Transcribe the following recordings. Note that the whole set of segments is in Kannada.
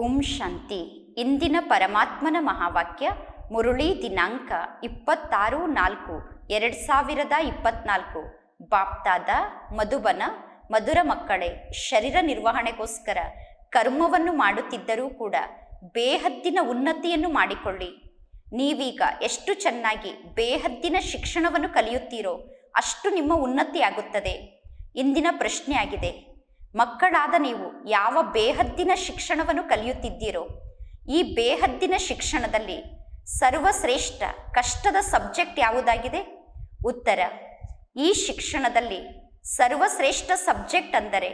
ಓಂ ಶಾಂತಿ. ಇಂದಿನ ಪರಮಾತ್ಮನ ಮಹಾವಾಕ್ಯ, ಮುರುಳಿ ದಿನಾಂಕ ಇಪ್ಪತ್ತಾರು ನಾಲ್ಕು, ಎರಡು ಸಾವಿರದ ಇಪ್ಪತ್ನಾಲ್ಕು. ಬಾಪ್ತಾದ, ಮಧುಬನ, ಮಧುರ ಮಕ್ಕಳೇ, ಶರೀರ ನಿರ್ವಹಣೆಗೋಸ್ಕರ ಕರ್ಮವನ್ನು ಮಾಡುತ್ತಿದ್ದರೂ ಕೂಡ ಬೇಹದ್ದಿನ ಉನ್ನತಿಯನ್ನು ಮಾಡಿಕೊಳ್ಳಿ. ನೀವೀಗ ಎಷ್ಟು ಚೆನ್ನಾಗಿ ಬೇಹದ್ದಿನ ಶಿಕ್ಷಣವನ್ನು ಕಲಿಯುತ್ತೀರೋ ಅಷ್ಟು ನಿಮ್ಮ ಉನ್ನತಿಯಾಗುತ್ತದೆ. ಇಂದಿನ ಪ್ರಶ್ನೆ ಆಗಿದೆ ಮಕ್ಕಳಾದ ನೀವು ಯಾವ ಬೇಹದ್ದಿನ ಶಿಕ್ಷಣವನ್ನು ಕಲಿಯುತ್ತಿದ್ದೀರೋ, ಈ ಬೇಹದ್ದಿನ ಶಿಕ್ಷಣದಲ್ಲಿ ಸರ್ವಶ್ರೇಷ್ಠ ಕಷ್ಟದ ಸಬ್ಜೆಕ್ಟ್ ಯಾವುದಾಗಿದೆ? ಉತ್ತರ, ಈ ಶಿಕ್ಷಣದಲ್ಲಿ ಸರ್ವಶ್ರೇಷ್ಠ ಸಬ್ಜೆಕ್ಟ್ ಅಂದರೆ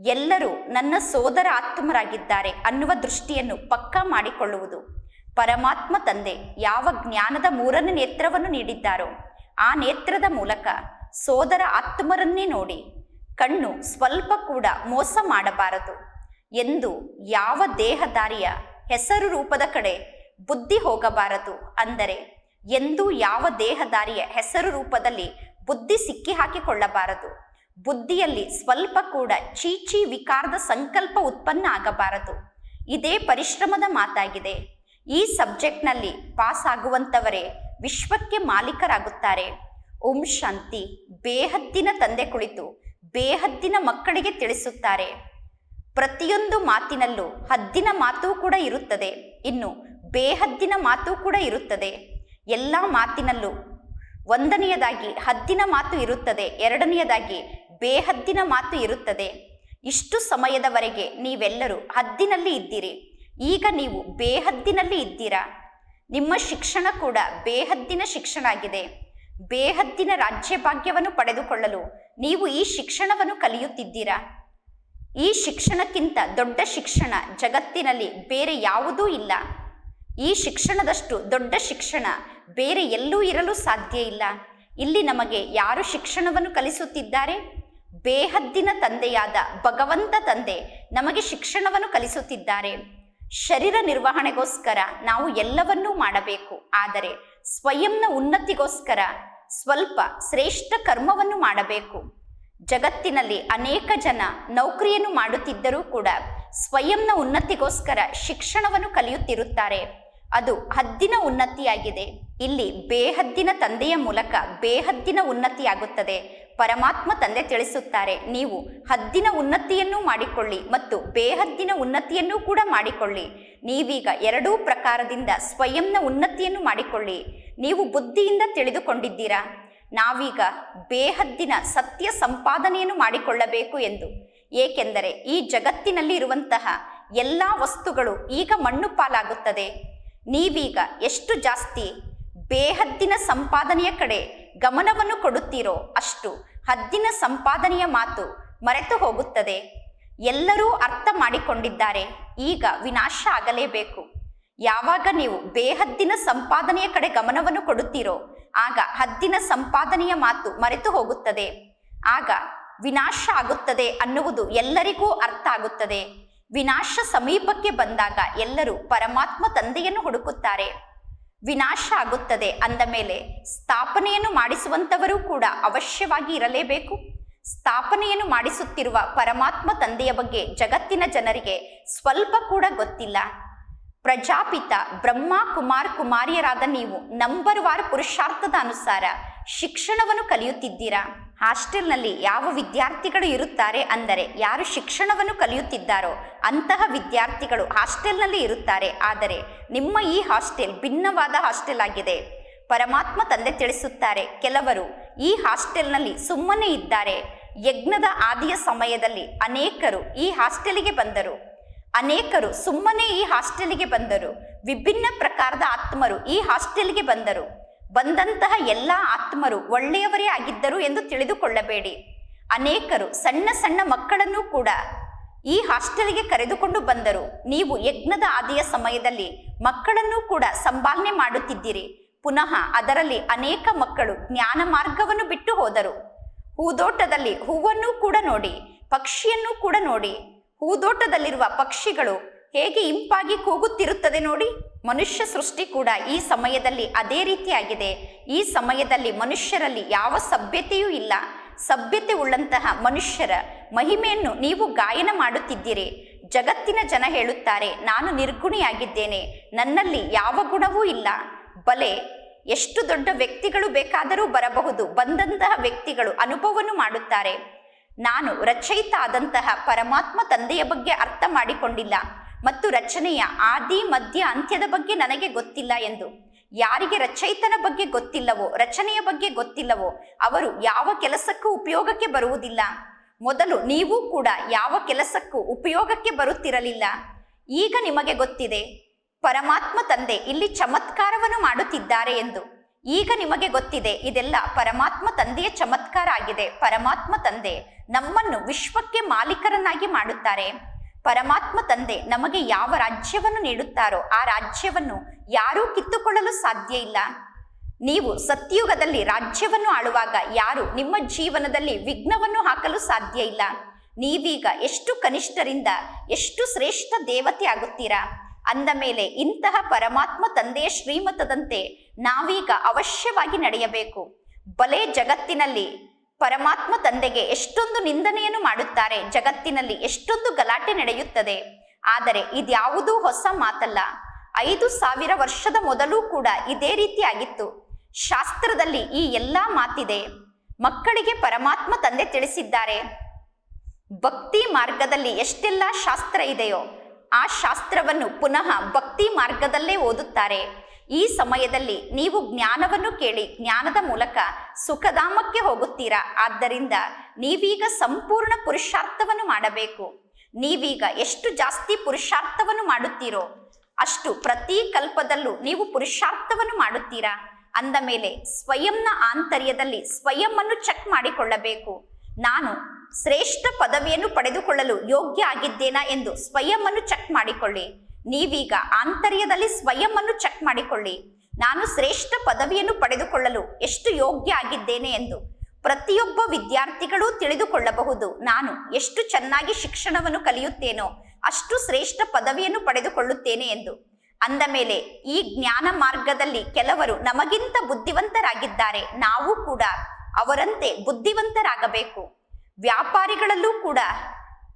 ಎಲ್ಲರೂ ನನ್ನ ಸೋದರ ಆತ್ಮರಾಗಿದ್ದಾರೆ ಅನ್ನುವ ದೃಷ್ಟಿಯನ್ನು ಪಕ್ಕಾ ಮಾಡಿಕೊಳ್ಳುವುದು. ಪರಮಾತ್ಮ ತಂದೆ ಯಾವ ಜ್ಞಾನದ ಮೂರನೇ ನೇತ್ರವನ್ನು ನೀಡಿದ್ದಾರೋ, ಆ ನೇತ್ರದ ಮೂಲಕ ಸೋದರ ಆತ್ಮರನ್ನೇ ನೋಡಿ ಕಣ್ಣು ಸ್ವಲ್ಪ ಕೂಡ ಮೋಸ ಮಾಡಬಾರದು ಎಂದು ಯಾವ ದೇಹದಾರಿಯ ಹೆಸರು ರೂಪದ ಕಡೆ ಬುದ್ಧಿ ಹೋಗಬಾರದು ಅಂದರೆ ಎಂದು ಯಾವ ದೇಹದಾರಿಯ ಹೆಸರು ರೂಪದಲ್ಲಿ ಬುದ್ಧಿ ಸಿಕ್ಕಿ ಹಾಕಿಕೊಳ್ಳಬಾರದು ಬುದ್ಧಿಯಲ್ಲಿ ಸ್ವಲ್ಪ ಕೂಡ ಚೀಚಿ ವಿಕಾರದ ಸಂಕಲ್ಪ ಉತ್ಪನ್ನ ಆಗಬಾರದು. ಇದೇ ಪರಿಶ್ರಮದ ಮಾತಾಗಿದೆ. ಈ ಸಬ್ಜೆಕ್ಟ್ನಲ್ಲಿ ಪಾಸ್ ಆಗುವಂತವರೇ ವಿಶ್ವಕ್ಕೆ ಮಾಲೀಕರಾಗುತ್ತಾರೆ. ಓಂ ಶಾಂತಿ. ಬೇಹದ್ದಿನ ತಂದೆ ಕುಳಿತು ಬೇಹದ್ದಿನ ಮಕ್ಕಳಿಗೆ ತಿಳಿಸುತ್ತಾರೆ. ಪ್ರತಿಯೊಂದು ಮಾತಿನಲ್ಲೂ ಹದ್ದಿನ ಮಾತು ಕೂಡ ಇರುತ್ತದೆ. ಇನ್ನು ಬೇಹದ್ದಿನ ಮಾತು ಕೂಡ ಇರುತ್ತದೆ. ಎಲ್ಲ ಮಾತಿನಲ್ಲೂ ಒಂದನೆಯದಾಗಿ ಹದ್ದಿನ ಮಾತು ಇರುತ್ತದೆ. ಎರಡನೆಯದಾಗಿ ಬೇಹದ್ದಿನ ಮಾತು ಇರುತ್ತದೆ. ಇಷ್ಟು ಸಮಯದವರೆಗೆ ನೀವೆಲ್ಲರೂ ಹದ್ದಿನಲ್ಲಿ ಇದ್ದೀರಿ. ಈಗ ನೀವು ಬೇಹದ್ದಿನಲ್ಲಿ ಇದ್ದೀರಾ? ನಿಮ್ಮ ಶಿಕ್ಷಣ ಕೂಡ ಬೇಹದ್ದಿನ ಶಿಕ್ಷಣ ಆಗಿದೆ ಬೇಹದ್ದಿನ ರಾಜ್ಯ ಭಾಗ್ಯವನ್ನು ಪಡೆದುಕೊಳ್ಳಲು ನೀವು ಈ ಶಿಕ್ಷಣವನ್ನು ಕಲಿಯುತ್ತಿದ್ದೀರಾ? ಈ ಶಿಕ್ಷಣಕ್ಕಿಂತ ದೊಡ್ಡ ಶಿಕ್ಷಣ ಜಗತ್ತಿನಲ್ಲಿ ಬೇರೆ ಯಾವುದೂ ಇಲ್ಲ. ಈ ಶಿಕ್ಷಣದಷ್ಟು ದೊಡ್ಡ ಶಿಕ್ಷಣ ಬೇರೆ ಎಲ್ಲೂ ಇರಲು ಸಾಧ್ಯ ಇಲ್ಲ. ಇಲ್ಲಿ ನಮಗೆ ಯಾರು ಶಿಕ್ಷಣವನ್ನು ಕಲಿಸುತ್ತಿದ್ದಾರೆ? ಬೇಹದ್ದಿನ ತಂದೆಯಾದ ಭಗವಂತ ತಂದೆ ನಮಗೆ ಶಿಕ್ಷಣವನ್ನು ಕಲಿಸುತ್ತಿದ್ದಾರೆ. ಶರೀರ ನಿರ್ವಹಣೆಗೋಸ್ಕರ ನಾವು ಎಲ್ಲವನ್ನೂ ಮಾಡಬೇಕು. ಆದರೆ ಸ್ವಯಂನ ಉನ್ನತಿಗೋಸ್ಕರ ಸ್ವಲ್ಪ ಶ್ರೇಷ್ಠ ಕರ್ಮವನ್ನು ಮಾಡಬೇಕು. ಜಗತ್ತಿನಲ್ಲಿ ಅನೇಕ ಜನ ನೌಕರಿಯನ್ನು ಮಾಡುತ್ತಿದ್ದರೂ ಕೂಡ ಸ್ವಯಂನ ಉನ್ನತಿಗೋಸ್ಕರ ಶಿಕ್ಷಣವನ್ನು ಕಲಿಯುತ್ತಿರುತ್ತಾರೆ. ಅದು ಹದ್ದಿನ ಉನ್ನತಿಯಾಗಿದೆ. ಇಲ್ಲಿ ಬೇಹದ್ದಿನ ತಂದೆಯ ಮೂಲಕ ಬೇಹದ್ದಿನ ಉನ್ನತಿಯಾಗುತ್ತದೆ. ಪರಮಾತ್ಮ ತಂದೆ ತಿಳಿಸುತ್ತಾರೆ. ನೀವು ಹದ್ದಿನ ಉನ್ನತಿಯನ್ನು ಮಾಡಿಕೊಳ್ಳಿ ಮತ್ತು ಬೇಹದ್ದಿನ ಉನ್ನತಿಯನ್ನು ಕೂಡ ಮಾಡಿಕೊಳ್ಳಿ. ನೀವೀಗ ಎರಡೂ ಪ್ರಕಾರದಿಂದ ಸ್ವಯಂನ ಉನ್ನತಿಯನ್ನು ಮಾಡಿಕೊಳ್ಳಿ. ನೀವು ಬುದ್ಧಿಯಿಂದ ತಿಳಿದುಕೊಂಡಿದ್ದೀರಾ? ನಾವೀಗ ಬೇಹದ್ದಿನ ಸತ್ಯ ಸಂಪಾದನೆಯನ್ನು ಮಾಡಿಕೊಳ್ಳಬೇಕು ಎಂದು. ಏಕೆಂದರೆ ಈ ಜಗತ್ತಿನಲ್ಲಿ ಇರುವಂತಹ ಎಲ್ಲ ವಸ್ತುಗಳು ಈಗ ಮಣ್ಣು ಪಾಲಾಗುತ್ತದೆ. ನೀವೀಗ ಎಷ್ಟು ಜಾಸ್ತಿ ಬೇಹದ್ದಿನ ಸಂಪಾದನೆಯ ಕಡೆ ಗಮನವನ್ನು ಕೊಡುತ್ತೀರೋ ಅಷ್ಟು ಹದ್ದಿನ ಸಂಪಾದನೆಯ ಮಾತು ಮರೆತು ಹೋಗುತ್ತದೆ. ಎಲ್ಲರೂ ಅರ್ಥ ಮಾಡಿಕೊಂಡಿದ್ದಾರೆ. ಈಗ ವಿನಾಶ ಆಗಲೇಬೇಕು. ಯಾವಾಗ ನೀವು ಬೇಹದ್ದಿನ ಸಂಪಾದನೆಯ ಕಡೆ ಗಮನವನ್ನು ಕೊಡುತ್ತೀರೋ, ಆಗ ಹದ್ದಿನ ಸಂಪಾದನೆಯ ಮಾತು ಮರೆತು ಹೋಗುತ್ತದೆ. ಆಗ ವಿನಾಶ ಆಗುತ್ತದೆ ಅನ್ನುವುದು ಎಲ್ಲರಿಗೂ ಅರ್ಥ ಆಗುತ್ತದೆ. ವಿನಾಶ ಸಮೀಪಕ್ಕೆ ಬಂದಾಗ ಎಲ್ಲರೂ ಪರಮಾತ್ಮ ತಂದೆಯನ್ನು ಹುಡುಕುತ್ತಾರೆ. ವಿನಾಶ ಆಗುತ್ತದೆ ಅಂದ ಮೇಲೆ ಸ್ಥಾಪನೆಯನ್ನು ಮಾಡಿಸುವಂಥವರೂ ಕೂಡ ಅವಶ್ಯವಾಗಿ ಇರಲೇಬೇಕು. ಸ್ಥಾಪನೆಯನ್ನು ಮಾಡಿಸುತ್ತಿರುವ ಪರಮಾತ್ಮ ತಂದೆಯ ಬಗ್ಗೆ ಜಗತ್ತಿನ ಜನರಿಗೆ ಸ್ವಲ್ಪ ಕೂಡ ಗೊತ್ತಿಲ್ಲ. ಪ್ರಜಾಪಿತ ಬ್ರಹ್ಮ ಕುಮಾರ್ ಕುಮಾರಿಯರಾದ ನೀವು ನಂಬರ್ ವಾರ್ ಪುರುಷಾರ್ಥದ ಅನುಸಾರ ಶಿಕ್ಷಣವನ್ನು ಕಲಿಯುತ್ತಿದ್ದೀರಾ? ಹಾಸ್ಟೆಲ್ನಲ್ಲಿ ಯಾವ ವಿದ್ಯಾರ್ಥಿಗಳು ಇರುತ್ತಾರೆ ಅಂದರೆ ಯಾರು ಶಿಕ್ಷಣವನ್ನು ಕಲಿಯುತ್ತಿದ್ದಾರೋ ಅಂತಹ ವಿದ್ಯಾರ್ಥಿಗಳು ಹಾಸ್ಟೆಲ್ನಲ್ಲಿ ಇರುತ್ತಾರೆ. ಆದರೆ ನಿಮ್ಮ ಈ ಹಾಸ್ಟೆಲ್ ಭಿನ್ನವಾದ ಹಾಸ್ಟೆಲ್ ಆಗಿದೆ. ಪರಮಾತ್ಮ ತಂದೆ ತಿಳಿಸುತ್ತಾರೆ, ಕೆಲವರು ಈ ಹಾಸ್ಟೆಲ್ನಲ್ಲಿ ಸುಮ್ಮನೆ ಇದ್ದಾರೆ. ಯಜ್ಞದ ಆದಿಯ ಸಮಯದಲ್ಲಿ ಅನೇಕರು ಈ ಹಾಸ್ಟೆಲಿಗೆ ಬಂದರು. ಅನೇಕರು ಸುಮ್ಮನೆ ಈ ಹಾಸ್ಟೆಲಿಗೆ ಬಂದರು. ವಿಭಿನ್ನ ಪ್ರಕಾರದ ಆತ್ಮರು ಈ ಹಾಸ್ಟೆಲ್ಗೆ ಬಂದರು. ಬಂದಂತಹ ಎಲ್ಲ ಆತ್ಮರು ಒಳ್ಳೆಯವರೇ ಆಗಿದ್ದರು ಎಂದು ತಿಳಿದುಕೊಳ್ಳಬೇಡಿ. ಅನೇಕರು ಸಣ್ಣ ಸಣ್ಣ ಮಕ್ಕಳನ್ನು ಕೂಡ ಈ ಹಾಸ್ಟೆಲ್ಗೆ ಕರೆದುಕೊಂಡು ಬಂದರು. ನೀವು ಯಜ್ಞದ ಆದಿಯ ಸಮಯದಲ್ಲಿ ಮಕ್ಕಳನ್ನು ಕೂಡ ಸಂಭಾಲನೆ ಮಾಡುತ್ತಿದ್ದೀರಿ. ಪುನಃ ಅದರಲ್ಲಿ ಅನೇಕ ಮಕ್ಕಳು ಜ್ಞಾನ ಮಾರ್ಗವನ್ನು ಬಿಟ್ಟು ಹೋದರು. ಹೂದೋಟದಲ್ಲಿ ಹೂವನ್ನು ಕೂಡ ನೋಡಿ, ಪಕ್ಷಿಯನ್ನು ಕೂಡ ನೋಡಿ. ಹೂದೋಟದಲ್ಲಿರುವ ಪಕ್ಷಿಗಳು ಹೇಗೆ ಇಂಪಾಗಿ ಕೂಗುತ್ತಿರುತ್ತದೆ ನೋಡಿ. ಮನುಷ್ಯ ಸೃಷ್ಟಿ ಕೂಡ ಈ ಸಮಯದಲ್ಲಿ ಅದೇ ರೀತಿಯಾಗಿದೆ. ಈ ಸಮಯದಲ್ಲಿ ಮನುಷ್ಯರಲ್ಲಿ ಯಾವ ಸಭ್ಯತೆಯೂ ಇಲ್ಲ. ಸಭ್ಯತೆ ಉಳ್ಳಂತಹ ಮನುಷ್ಯರ ಮಹಿಮೆಯನ್ನು ನೀವು ಗಾಯನ ಮಾಡುತ್ತಿದ್ದೀರಿ. ಜಗತ್ತಿನ ಜನ ಹೇಳುತ್ತಾರೆ, ನಾನು ನಿರ್ಗುಣಿಯಾಗಿದ್ದೇನೆ. ನನ್ನಲ್ಲಿ ಯಾವ ಗುಣವೂ ಇಲ್ಲ. ಬಲೆ, ಎಷ್ಟು ದೊಡ್ಡ ವ್ಯಕ್ತಿಗಳು ಬೇಕಾದರೂ ಬರಬಹುದು. ಬಂದಂತಹ ವ್ಯಕ್ತಿಗಳು ಅನುಭವವನ್ನು ಮಾಡುತ್ತಾರೆ. ನಾನು ರಚಯಿತ ಆದಂತಹ ಪರಮಾತ್ಮ ತಂದೆಯ ಬಗ್ಗೆ ಅರ್ಥ ಮಾಡಿಕೊಂಡಿಲ್ಲ. ಮತ್ತು ರಚನೆಯ ಆದಿ, ಮಧ್ಯ, ಅಂತ್ಯದ ಬಗ್ಗೆ ನನಗೆ ಗೊತ್ತಿಲ್ಲ ಎಂದು. ಯಾರಿಗೆ ರಚಯಿತನ ಬಗ್ಗೆ ಗೊತ್ತಿಲ್ಲವೋ, ರಚನೆಯ ಬಗ್ಗೆ ಗೊತ್ತಿಲ್ಲವೋ, ಅವರು ಯಾವ ಕೆಲಸಕ್ಕೂ ಉಪಯೋಗಕ್ಕೆ ಬರುವುದಿಲ್ಲ. ಮೊದಲು ನೀವು ಕೂಡ ಯಾವ ಕೆಲಸಕ್ಕೂ ಉಪಯೋಗಕ್ಕೆ ಬರುತ್ತಿರಲಿಲ್ಲ. ಈಗ ನಿಮಗೆ ಗೊತ್ತಿದೆ. ಪರಮಾತ್ಮ ತಂದೆ ಇಲ್ಲಿ ಚಮತ್ಕಾರವನ್ನು ಮಾಡುತ್ತಿದ್ದಾರೆ ಎಂದು. ಈಗ ನಿಮಗೆ ಗೊತ್ತಿದೆ, ಇದೆಲ್ಲ ಪರಮಾತ್ಮ ತಂದೆಯ ಚಮತ್ಕಾರ ಆಗಿದೆ. ಪರಮಾತ್ಮ ತಂದೆ ನಮ್ಮನ್ನು ವಿಶ್ವಕ್ಕೆ ಮಾಲೀಕರನ್ನಾಗಿ ಮಾಡುತ್ತಾರೆ. ಪರಮಾತ್ಮ ತಂದೆ ನಮಗೆ ಯಾವ ರಾಜ್ಯವನ್ನು ನೀಡುತ್ತಾರೋ ಆ ರಾಜ್ಯವನ್ನು ಯಾರೂ ಕಿತ್ತುಕೊಳ್ಳಲು ಸಾಧ್ಯ ಇಲ್ಲ. ನೀವು ಸತ್ಯುಗದಲ್ಲಿ ರಾಜ್ಯವನ್ನು ಆಳುವಾಗ ಯಾರು ನಿಮ್ಮ ಜೀವನದಲ್ಲಿ ವಿಘ್ನವನ್ನು ಹಾಕಲು ಸಾಧ್ಯ ಇಲ್ಲ. ನೀವೀಗ ಎಷ್ಟು ಕನಿಷ್ಠರಿಂದ ಎಷ್ಟು ಶ್ರೇಷ್ಠ ದೇವತೆ ಆಗುತ್ತೀರಾ? ಅಂದ ಮೇಲೆ ಇಂತಹ ಪರಮಾತ್ಮ ತಂದೆಯ ಶ್ರೀಮತದಂತೆ ನಾವೀಗ ಅವಶ್ಯವಾಗಿ ನಡೆಯಬೇಕು. ಬಲೆ ಜಗತ್ತಿನಲ್ಲಿ ಪರಮಾತ್ಮ ತಂದೆಗೆ ಎಷ್ಟೊಂದು ನಿಂದನೆಯನ್ನು ಮಾಡುತ್ತಾರೆ. ಜಗತ್ತಿನಲ್ಲಿ ಎಷ್ಟೊಂದು ಗಲಾಟೆ ನಡೆಯುತ್ತದೆ. ಆದರೆ ಇದ್ಯಾವುದೂ ಹೊಸ ಮಾತಲ್ಲ. ಐದು ಸಾವಿರ ವರ್ಷದ ಮೊದಲು ಕೂಡ ಇದೇ ರೀತಿಯಾಗಿತ್ತು. ಶಾಸ್ತ್ರದಲ್ಲಿ ಈ ಎಲ್ಲ ಮಾತಿದೆ. ಮಕ್ಕಳಿಗೆ ಪರಮಾತ್ಮ ತಂದೆ ತಿಳಿಸಿದ್ದಾರೆ. ಭಕ್ತಿ ಮಾರ್ಗದಲ್ಲಿ ಎಷ್ಟೆಲ್ಲ ಶಾಸ್ತ್ರ ಇದೆಯೋ ಆ ಶಾಸ್ತ್ರವನ್ನು ಪುನಃ ಭಕ್ತಿ ಮಾರ್ಗದಲ್ಲೇ ಓದುತ್ತಾರೆ. ಈ ಸಮಯದಲ್ಲಿ ನೀವು ಜ್ಞಾನವನ್ನು ಕೇಳಿ ಜ್ಞಾನದ ಮೂಲಕ ಸುಖಧಾಮಕ್ಕೆ ಹೋಗುತ್ತೀರಾ? ಆದ್ದರಿಂದ ನೀವೀಗ ಸಂಪೂರ್ಣ ಪುರುಷಾರ್ಥವನ್ನು ಮಾಡಬೇಕು. ನೀವೀಗ ಎಷ್ಟು ಜಾಸ್ತಿ ಪುರುಷಾರ್ಥವನ್ನು ಮಾಡುತ್ತೀರೋ ಅಷ್ಟು ಪ್ರತಿ ಕಲ್ಪದಲ್ಲೂ ನೀವು ಪುರುಷಾರ್ಥವನ್ನು ಮಾಡುತ್ತೀರಾ? ಅಂದ ಮೇಲೆ ಸ್ವಯಂನ ಆಂತರ್ಯದಲ್ಲಿ ಸ್ವಯಂ ಚೆಕ್ ಮಾಡಿಕೊಳ್ಳಬೇಕು. ನಾನು ಶ್ರೇಷ್ಠ ಪದವಿಯನ್ನು ಪಡೆದುಕೊಳ್ಳಲು ಯೋಗ್ಯ ಆಗಿದ್ದೇನಾ ಎಂದು ಸ್ವಯಂ ಚೆಕ್ ಮಾಡಿಕೊಳ್ಳಿ. ನೀವೀಗ ಆಂತರ್ಯದಲ್ಲಿ ಸ್ವಯಂ ಅನ್ನು ಚೆಕ್ ಮಾಡಿಕೊಳ್ಳಿ. ನಾನು ಶ್ರೇಷ್ಠ ಪದವಿಯನ್ನು ಪಡೆದುಕೊಳ್ಳಲು ಎಷ್ಟು ಯೋಗ್ಯ ಆಗಿದ್ದೇನೆ ಎಂದು. ಪ್ರತಿಯೊಬ್ಬ ವಿದ್ಯಾರ್ಥಿಗಳು ತಿಳಿದುಕೊಳ್ಳಬಹುದು ನಾನು ಎಷ್ಟು ಚೆನ್ನಾಗಿ ಶಿಕ್ಷಣವನ್ನು ಕಲಿಯುತ್ತೇನೋ, ಅಷ್ಟು ಶ್ರೇಷ್ಠ ಪದವಿಯನ್ನು ಪಡೆದುಕೊಳ್ಳುತ್ತೇನೆ ಎಂದು. ಅಂದ ಮೇಲೆ, ಈ ಜ್ಞಾನ ಮಾರ್ಗದಲ್ಲಿ ಕೆಲವರು ನಮಗಿಂತ ಬುದ್ಧಿವಂತರಾಗಿದ್ದಾರೆ, ನಾವು ಕೂಡ ಅವರಂತೆ ಬುದ್ಧಿವಂತರಾಗಬೇಕು. ವ್ಯಾಪಾರಿಗಳಲ್ಲೂ ಕೂಡ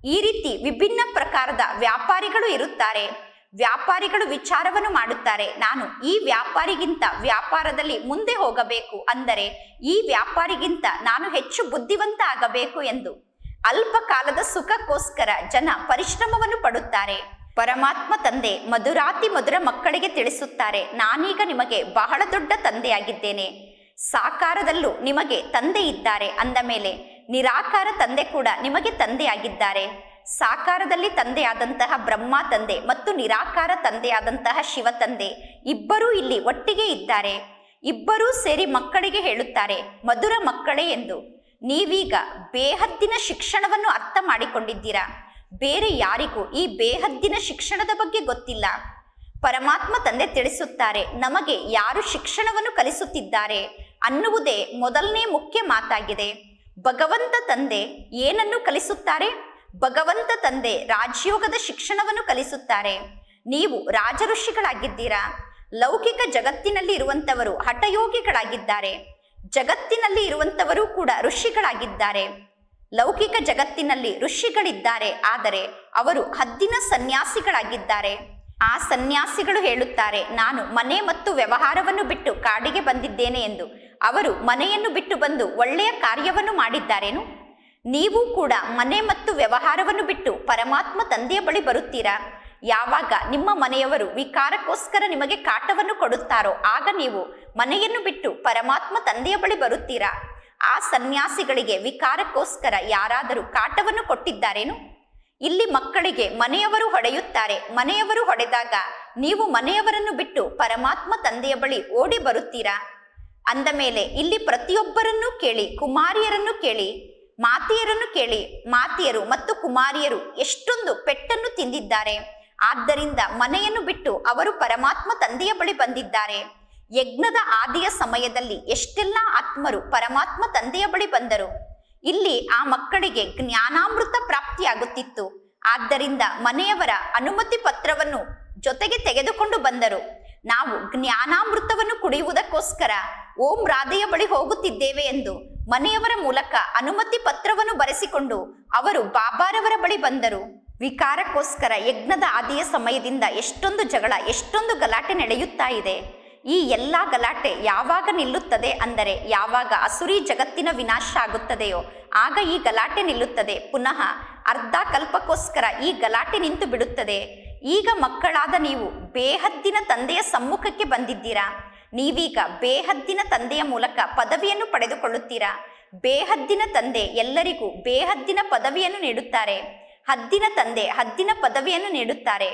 ಈ ರೀತಿ ವಿಭಿನ್ನ ಪ್ರಕಾರದ ವ್ಯಾಪಾರಿಗಳು ಇರುತ್ತಾರೆ. ವ್ಯಾಪಾರಿಗಳು ವಿಚಾರವನ್ನು ಮಾಡುತ್ತಾರೆ. ನಾನು ಈ ವ್ಯಾಪಾರಿಗಿಂತ ವ್ಯಾಪಾರದಲ್ಲಿ ಮುಂದೆ ಹೋಗಬೇಕು ಅಂದರೆ ಈ ವ್ಯಾಪಾರಿಗಿಂತ ನಾನು ಹೆಚ್ಚು ಬುದ್ಧಿವಂತ ಆಗಬೇಕು ಎಂದು. ಅಲ್ಪ ಕಾಲದ ಸುಖಕ್ಕೋಸ್ಕರ ಜನ ಪರಿಶ್ರಮವನ್ನು ಪಡುತ್ತಾರೆ. ಪರಮಾತ್ಮ ತಂದೆ ಮಧುರಾತಿ ಮಧುರ ಮಕ್ಕಳಿಗೆ ತಿಳಿಸುತ್ತಾರೆ, ನಾನೀಗ ನಿಮಗೆ ಬಹಳ ದೊಡ್ಡ ತಂದೆಯಾಗಿದ್ದೇನೆ. ಸಾಕಾರದಲ್ಲೂ ನಿಮಗೆ ತಂದೆ ಇದ್ದಾರೆ ಅಂದ ಮೇಲೆ ನಿರಾಕಾರ ತಂದೆ ಕೂಡ ನಿಮಗೆ ತಂದೆಯಾಗಿದ್ದಾರೆ. ಸಾಕಾರದಲ್ಲಿ ತಂದೆಯಾದಂತಹ ಬ್ರಹ್ಮ ತಂದೆ ಮತ್ತು ನಿರಾಕಾರ ತಂದೆಯಾದಂತಹ ಶಿವ ತಂದೆ ಇಬ್ಬರೂ ಇಲ್ಲಿ ಒಟ್ಟಿಗೆ ಇದ್ದಾರೆ. ಇಬ್ಬರೂ ಸೇರಿ ಮಕ್ಕಳಿಗೆ ಹೇಳುತ್ತಾರೆ, ಮಧುರ ಮಕ್ಕಳೇ ಎಂದು. ನೀವೀಗ ಬೇಹದ್ದಿನ ಶಿಕ್ಷಣವನ್ನು ಅರ್ಥ ಮಾಡಿಕೊಂಡಿದ್ದೀರಾ? ಬೇರೆ ಯಾರಿಗೂ ಈ ಬೇಹದ್ದಿನ ಶಿಕ್ಷಣದ ಬಗ್ಗೆ ಗೊತ್ತಿಲ್ಲ. ಪರಮಾತ್ಮ ತಂದೆ ತಿಳಿಸುತ್ತಾರೆ, ನಮಗೆ ಯಾರು ಶಿಕ್ಷಣವನ್ನು ಕಲಿಸುತ್ತಿದ್ದಾರೆ ಅನ್ನುವುದೇ ಮೊದಲನೇ ಮುಖ್ಯ ಮಾತಾಗಿದೆ. ಭಗವಂತ ತಂದೆ ಏನನ್ನು ಕಲಿಸುತ್ತಾರೆ? ಭಗವಂತ ತಂದೆ ರಾಜಯೋಗದ ಶಿಕ್ಷಣವನ್ನು ಕಲಿಸುತ್ತಾರೆ. ನೀವು ರಾಜಋಷಿಗಳಾಗಿದ್ದೀರಾ? ಲೌಕಿಕ ಜಗತ್ತಿನಲ್ಲಿ ಇರುವಂತವರು ಹಠಯೋಗಿಗಳಾಗಿದ್ದಾರೆ. ಜಗತ್ತಿನಲ್ಲಿ ಇರುವಂತವರು ಕೂಡ ಋಷಿಗಳಾಗಿದ್ದಾರೆ. ಲೌಕಿಕ ಜಗತ್ತಿನಲ್ಲಿ ಋಷಿಗಳಿದ್ದಾರೆ ಆದರೆ ಅವರು ಹದ್ದಿನ ಸನ್ಯಾಸಿಗಳಾಗಿದ್ದಾರೆ. ಆ ಸನ್ಯಾಸಿಗಳು ಹೇಳುತ್ತಾರೆ, ನಾನು ಮನೆ ಮತ್ತು ವ್ಯವಹಾರವನ್ನು ಬಿಟ್ಟು ಕಾಡಿಗೆ ಬಂದಿದ್ದೇನೆ ಎಂದು. ಅವರು ಮನೆಯನ್ನು ಬಿಟ್ಟು ಬಂದು ಒಳ್ಳೆಯ ಕಾರ್ಯವನ್ನು ಮಾಡಿದ್ದಾರೇನು? ನೀವು ಕೂಡ ಮನೆ ಮತ್ತು ವ್ಯವಹಾರವನ್ನು ಬಿಟ್ಟು ಪರಮಾತ್ಮ ತಂದೆಯ ಬಳಿ ಬರುತ್ತೀರಾ? ಯಾವಾಗ ನಿಮ್ಮ ಮನೆಯವರು ವಿಕಾರಕ್ಕೋಸ್ಕರ ನಿಮಗೆ ಕಾಟವನ್ನು ಕೊಡುತ್ತಾರೋ, ಆಗ ನೀವು ಮನೆಯನ್ನು ಬಿಟ್ಟು ಪರಮಾತ್ಮ ತಂದೆಯ ಬಳಿ ಬರುತ್ತೀರಾ? ಆ ಸನ್ಯಾಸಿಗಳಿಗೆ ವಿಕಾರಕ್ಕೋಸ್ಕರ ಯಾರಾದರೂ ಕಾಟವನ್ನು ಕೊಟ್ಟಿದ್ದಾರೇನು? ಇಲ್ಲಿ ಮಕ್ಕಳಿಗೆ ಮನೆಯವರು ಹೊಡೆಯುತ್ತಾರೆ. ಮನೆಯವರು ಹೊಡೆದಾಗ ನೀವು ಮನೆಯವರನ್ನು ಬಿಟ್ಟು ಪರಮಾತ್ಮ ತಂದೆಯ ಬಳಿ ಓಡಿ ಬರುತ್ತೀರಾ? ಅಂದ ಮೇಲೆ ಇಲ್ಲಿ ಪ್ರತಿಯೊಬ್ಬರನ್ನೂ ಕೇಳಿ, ಕುಮಾರಿಯರನ್ನು ಕೇಳಿ ಮಾತೆಯರನ್ನು ಕೇಳಿ ಮಾತಿಯರು ಮತ್ತು ಕುಮಾರಿಯರು ಎಷ್ಟೊಂದು ಪೆಟ್ಟನ್ನು ತಿಂದಿದ್ದಾರೆ. ಆದ್ದರಿಂದ ಮನೆಯನ್ನು ಬಿಟ್ಟು ಅವರು ಪರಮಾತ್ಮ ತಂದೆಯ ಬಳಿ ಬಂದಿದ್ದಾರೆ. ಯಜ್ಞದ ಆದಿಯ ಸಮಯದಲ್ಲಿ ಎಷ್ಟೆಲ್ಲ ಆತ್ಮರು ಪರಮಾತ್ಮ ತಂದೆಯ ಬಳಿ ಬಂದರು. ಇಲ್ಲಿ ಆ ಮಕ್ಕಳಿಗೆ ಜ್ಞಾನಾಮೃತ ಪ್ರಾಪ್ತಿಯಾಗುತ್ತಿತ್ತು. ಆದ್ದರಿಂದ ಮನೆಯವರ ಅನುಮತಿ ಪತ್ರವನ್ನು ಜೊತೆಗೆ ತೆಗೆದುಕೊಂಡು ಬಂದರು. ನಾವು ಜ್ಞಾನಾಮೃತವನ್ನು ಕುಡಿಯುವುದಕ್ಕೋಸ್ಕರ ಓಂ ರಾಧೆಯ ಬಳಿ ಹೋಗುತ್ತಿದ್ದೇವೆ ಎಂದು ಮನೆಯವರ ಮೂಲಕ ಅನುಮತಿ ಪತ್ರವನ್ನು ಬರೆಸಿಕೊಂಡು ಅವರು ಬಾಬಾರವರ ಬಳಿ ಬಂದರು. ವಿಕಾರಕ್ಕೋಸ್ಕರ ಯಜ್ಞದ ಆದಿಯ ಸಮಯದಿಂದ ಎಷ್ಟೊಂದು ಜಗಳ, ಎಷ್ಟೊಂದು ಗಲಾಟೆ ನಡೆಯುತ್ತಾ ಇದೆ. ಈ ಎಲ್ಲ ಗಲಾಟೆ ಯಾವಾಗ ನಿಲ್ಲುತ್ತದೆ ಅಂದರೆ ಯಾವಾಗ ಅಸುರಿ ಜಗತ್ತಿನ ವಿನಾಶ ಆಗುತ್ತದೆಯೋ ಆಗ ಈ ಗಲಾಟೆ ನಿಲ್ಲುತ್ತದೆ. ಪುನಃ ಅರ್ಧ ಕಲ್ಪಕ್ಕೋಸ್ಕರ ಈ ಗಲಾಟೆ ನಿಂತು ಬಿಡುತ್ತದೆ ಈಗ ಮಕ್ಕಳಾದ ನೀವು ಬೇಹದ್ದಿನ ತಂದೆಯ ಸಮ್ಮುಖಕ್ಕೆ ಬಂದಿದ್ದೀರಾ? ನೀವೀಗ ಬೇಹದ್ದಿನ ತಂದೆಯ ಮೂಲಕ ಪದವಿಯನ್ನು ಪಡೆದುಕೊಳ್ಳುತ್ತೀರಾ? ಬೇಹದ್ದಿನ ತಂದೆ ಎಲ್ಲರಿಗೂ ಬೇಹದ್ದಿನ ಪದವಿಯನ್ನು ನೀಡುತ್ತಾರೆ. ಹದ್ದಿನ ತಂದೆ ಹದ್ದಿನ ಪದವಿಯನ್ನು ನೀಡುತ್ತಾರೆ.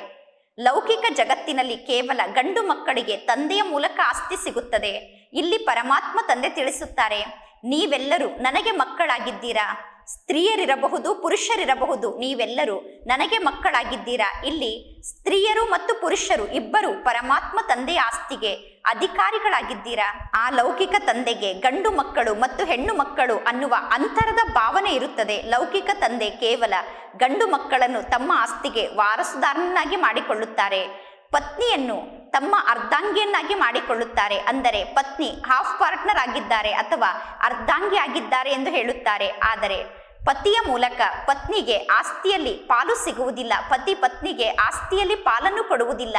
ಲೌಕಿಕ ಜಗತ್ತಿನಲ್ಲಿ ಕೇವಲ ಗಂಡು ಮಕ್ಕಳಿಗೆ ತಂದೆಯ ಮೂಲಕ ಆಸ್ತಿ ಸಿಗುತ್ತದೆ. ಇಲ್ಲಿ ಪರಮಾತ್ಮ ತಂದೆ ತಿಳಿಸುತ್ತಾರೆ, ನೀವೆಲ್ಲರೂ ನನಗೆ ಮಕ್ಕಳಾಗಿದ್ದೀರಾ? ಸ್ತ್ರೀಯರಿರಬಹುದು, ಪುರುಷರಿರಬಹುದು, ನೀವೆಲ್ಲರೂ ನನಗೆ ಮಕ್ಕಳಾಗಿದ್ದೀರಾ? ಇಲ್ಲಿ ಸ್ತ್ರೀಯರು ಮತ್ತು ಪುರುಷರು ಇಬ್ಬರು ಪರಮಾತ್ಮ ತಂದೆಯ ಆಸ್ತಿಗೆ ಅಧಿಕಾರಿಗಳಾಗಿದ್ದೀರಾ? ಆ ಲೌಕಿಕ ತಂದೆಗೆ ಗಂಡು ಮಕ್ಕಳು ಮತ್ತು ಹೆಣ್ಣು ಮಕ್ಕಳು ಅನ್ನುವ ಅಂತರದ ಭಾವನೆ ಇರುತ್ತದೆ. ಲೌಕಿಕ ತಂದೆ ಕೇವಲ ಗಂಡು ಮಕ್ಕಳನ್ನು ತಮ್ಮ ಆಸ್ತಿಗೆ ವಾರಸುದಾರನಾಗಿ ಮಾಡಿಕೊಳ್ಳುತ್ತಾರೆ. ಪತ್ನಿಯನ್ನು ತಮ್ಮ ಅರ್ಧಾಂಗಿಯನ್ನಾಗಿ ಮಾಡಿಕೊಳ್ಳುತ್ತಾರೆ. ಅಂದರೆ ಪತ್ನಿ ಹಾಫ್ ಪಾರ್ಟ್ನರ್ ಆಗಿದ್ದಾರೆ ಅಥವಾ ಅರ್ಧಾಂಗಿ ಆಗಿದ್ದಾರೆ ಎಂದು ಹೇಳುತ್ತಾರೆ. ಆದರೆ ಪತಿಯ ಮೂಲಕ ಪತ್ನಿಗೆ ಆಸ್ತಿಯಲ್ಲಿ ಪಾಲು ಸಿಗುವುದಿಲ್ಲ. ಪತಿ ಪತ್ನಿಗೆ ಆಸ್ತಿಯಲ್ಲಿ ಪಾಲನ್ನು ಕೊಡುವುದಿಲ್ಲ.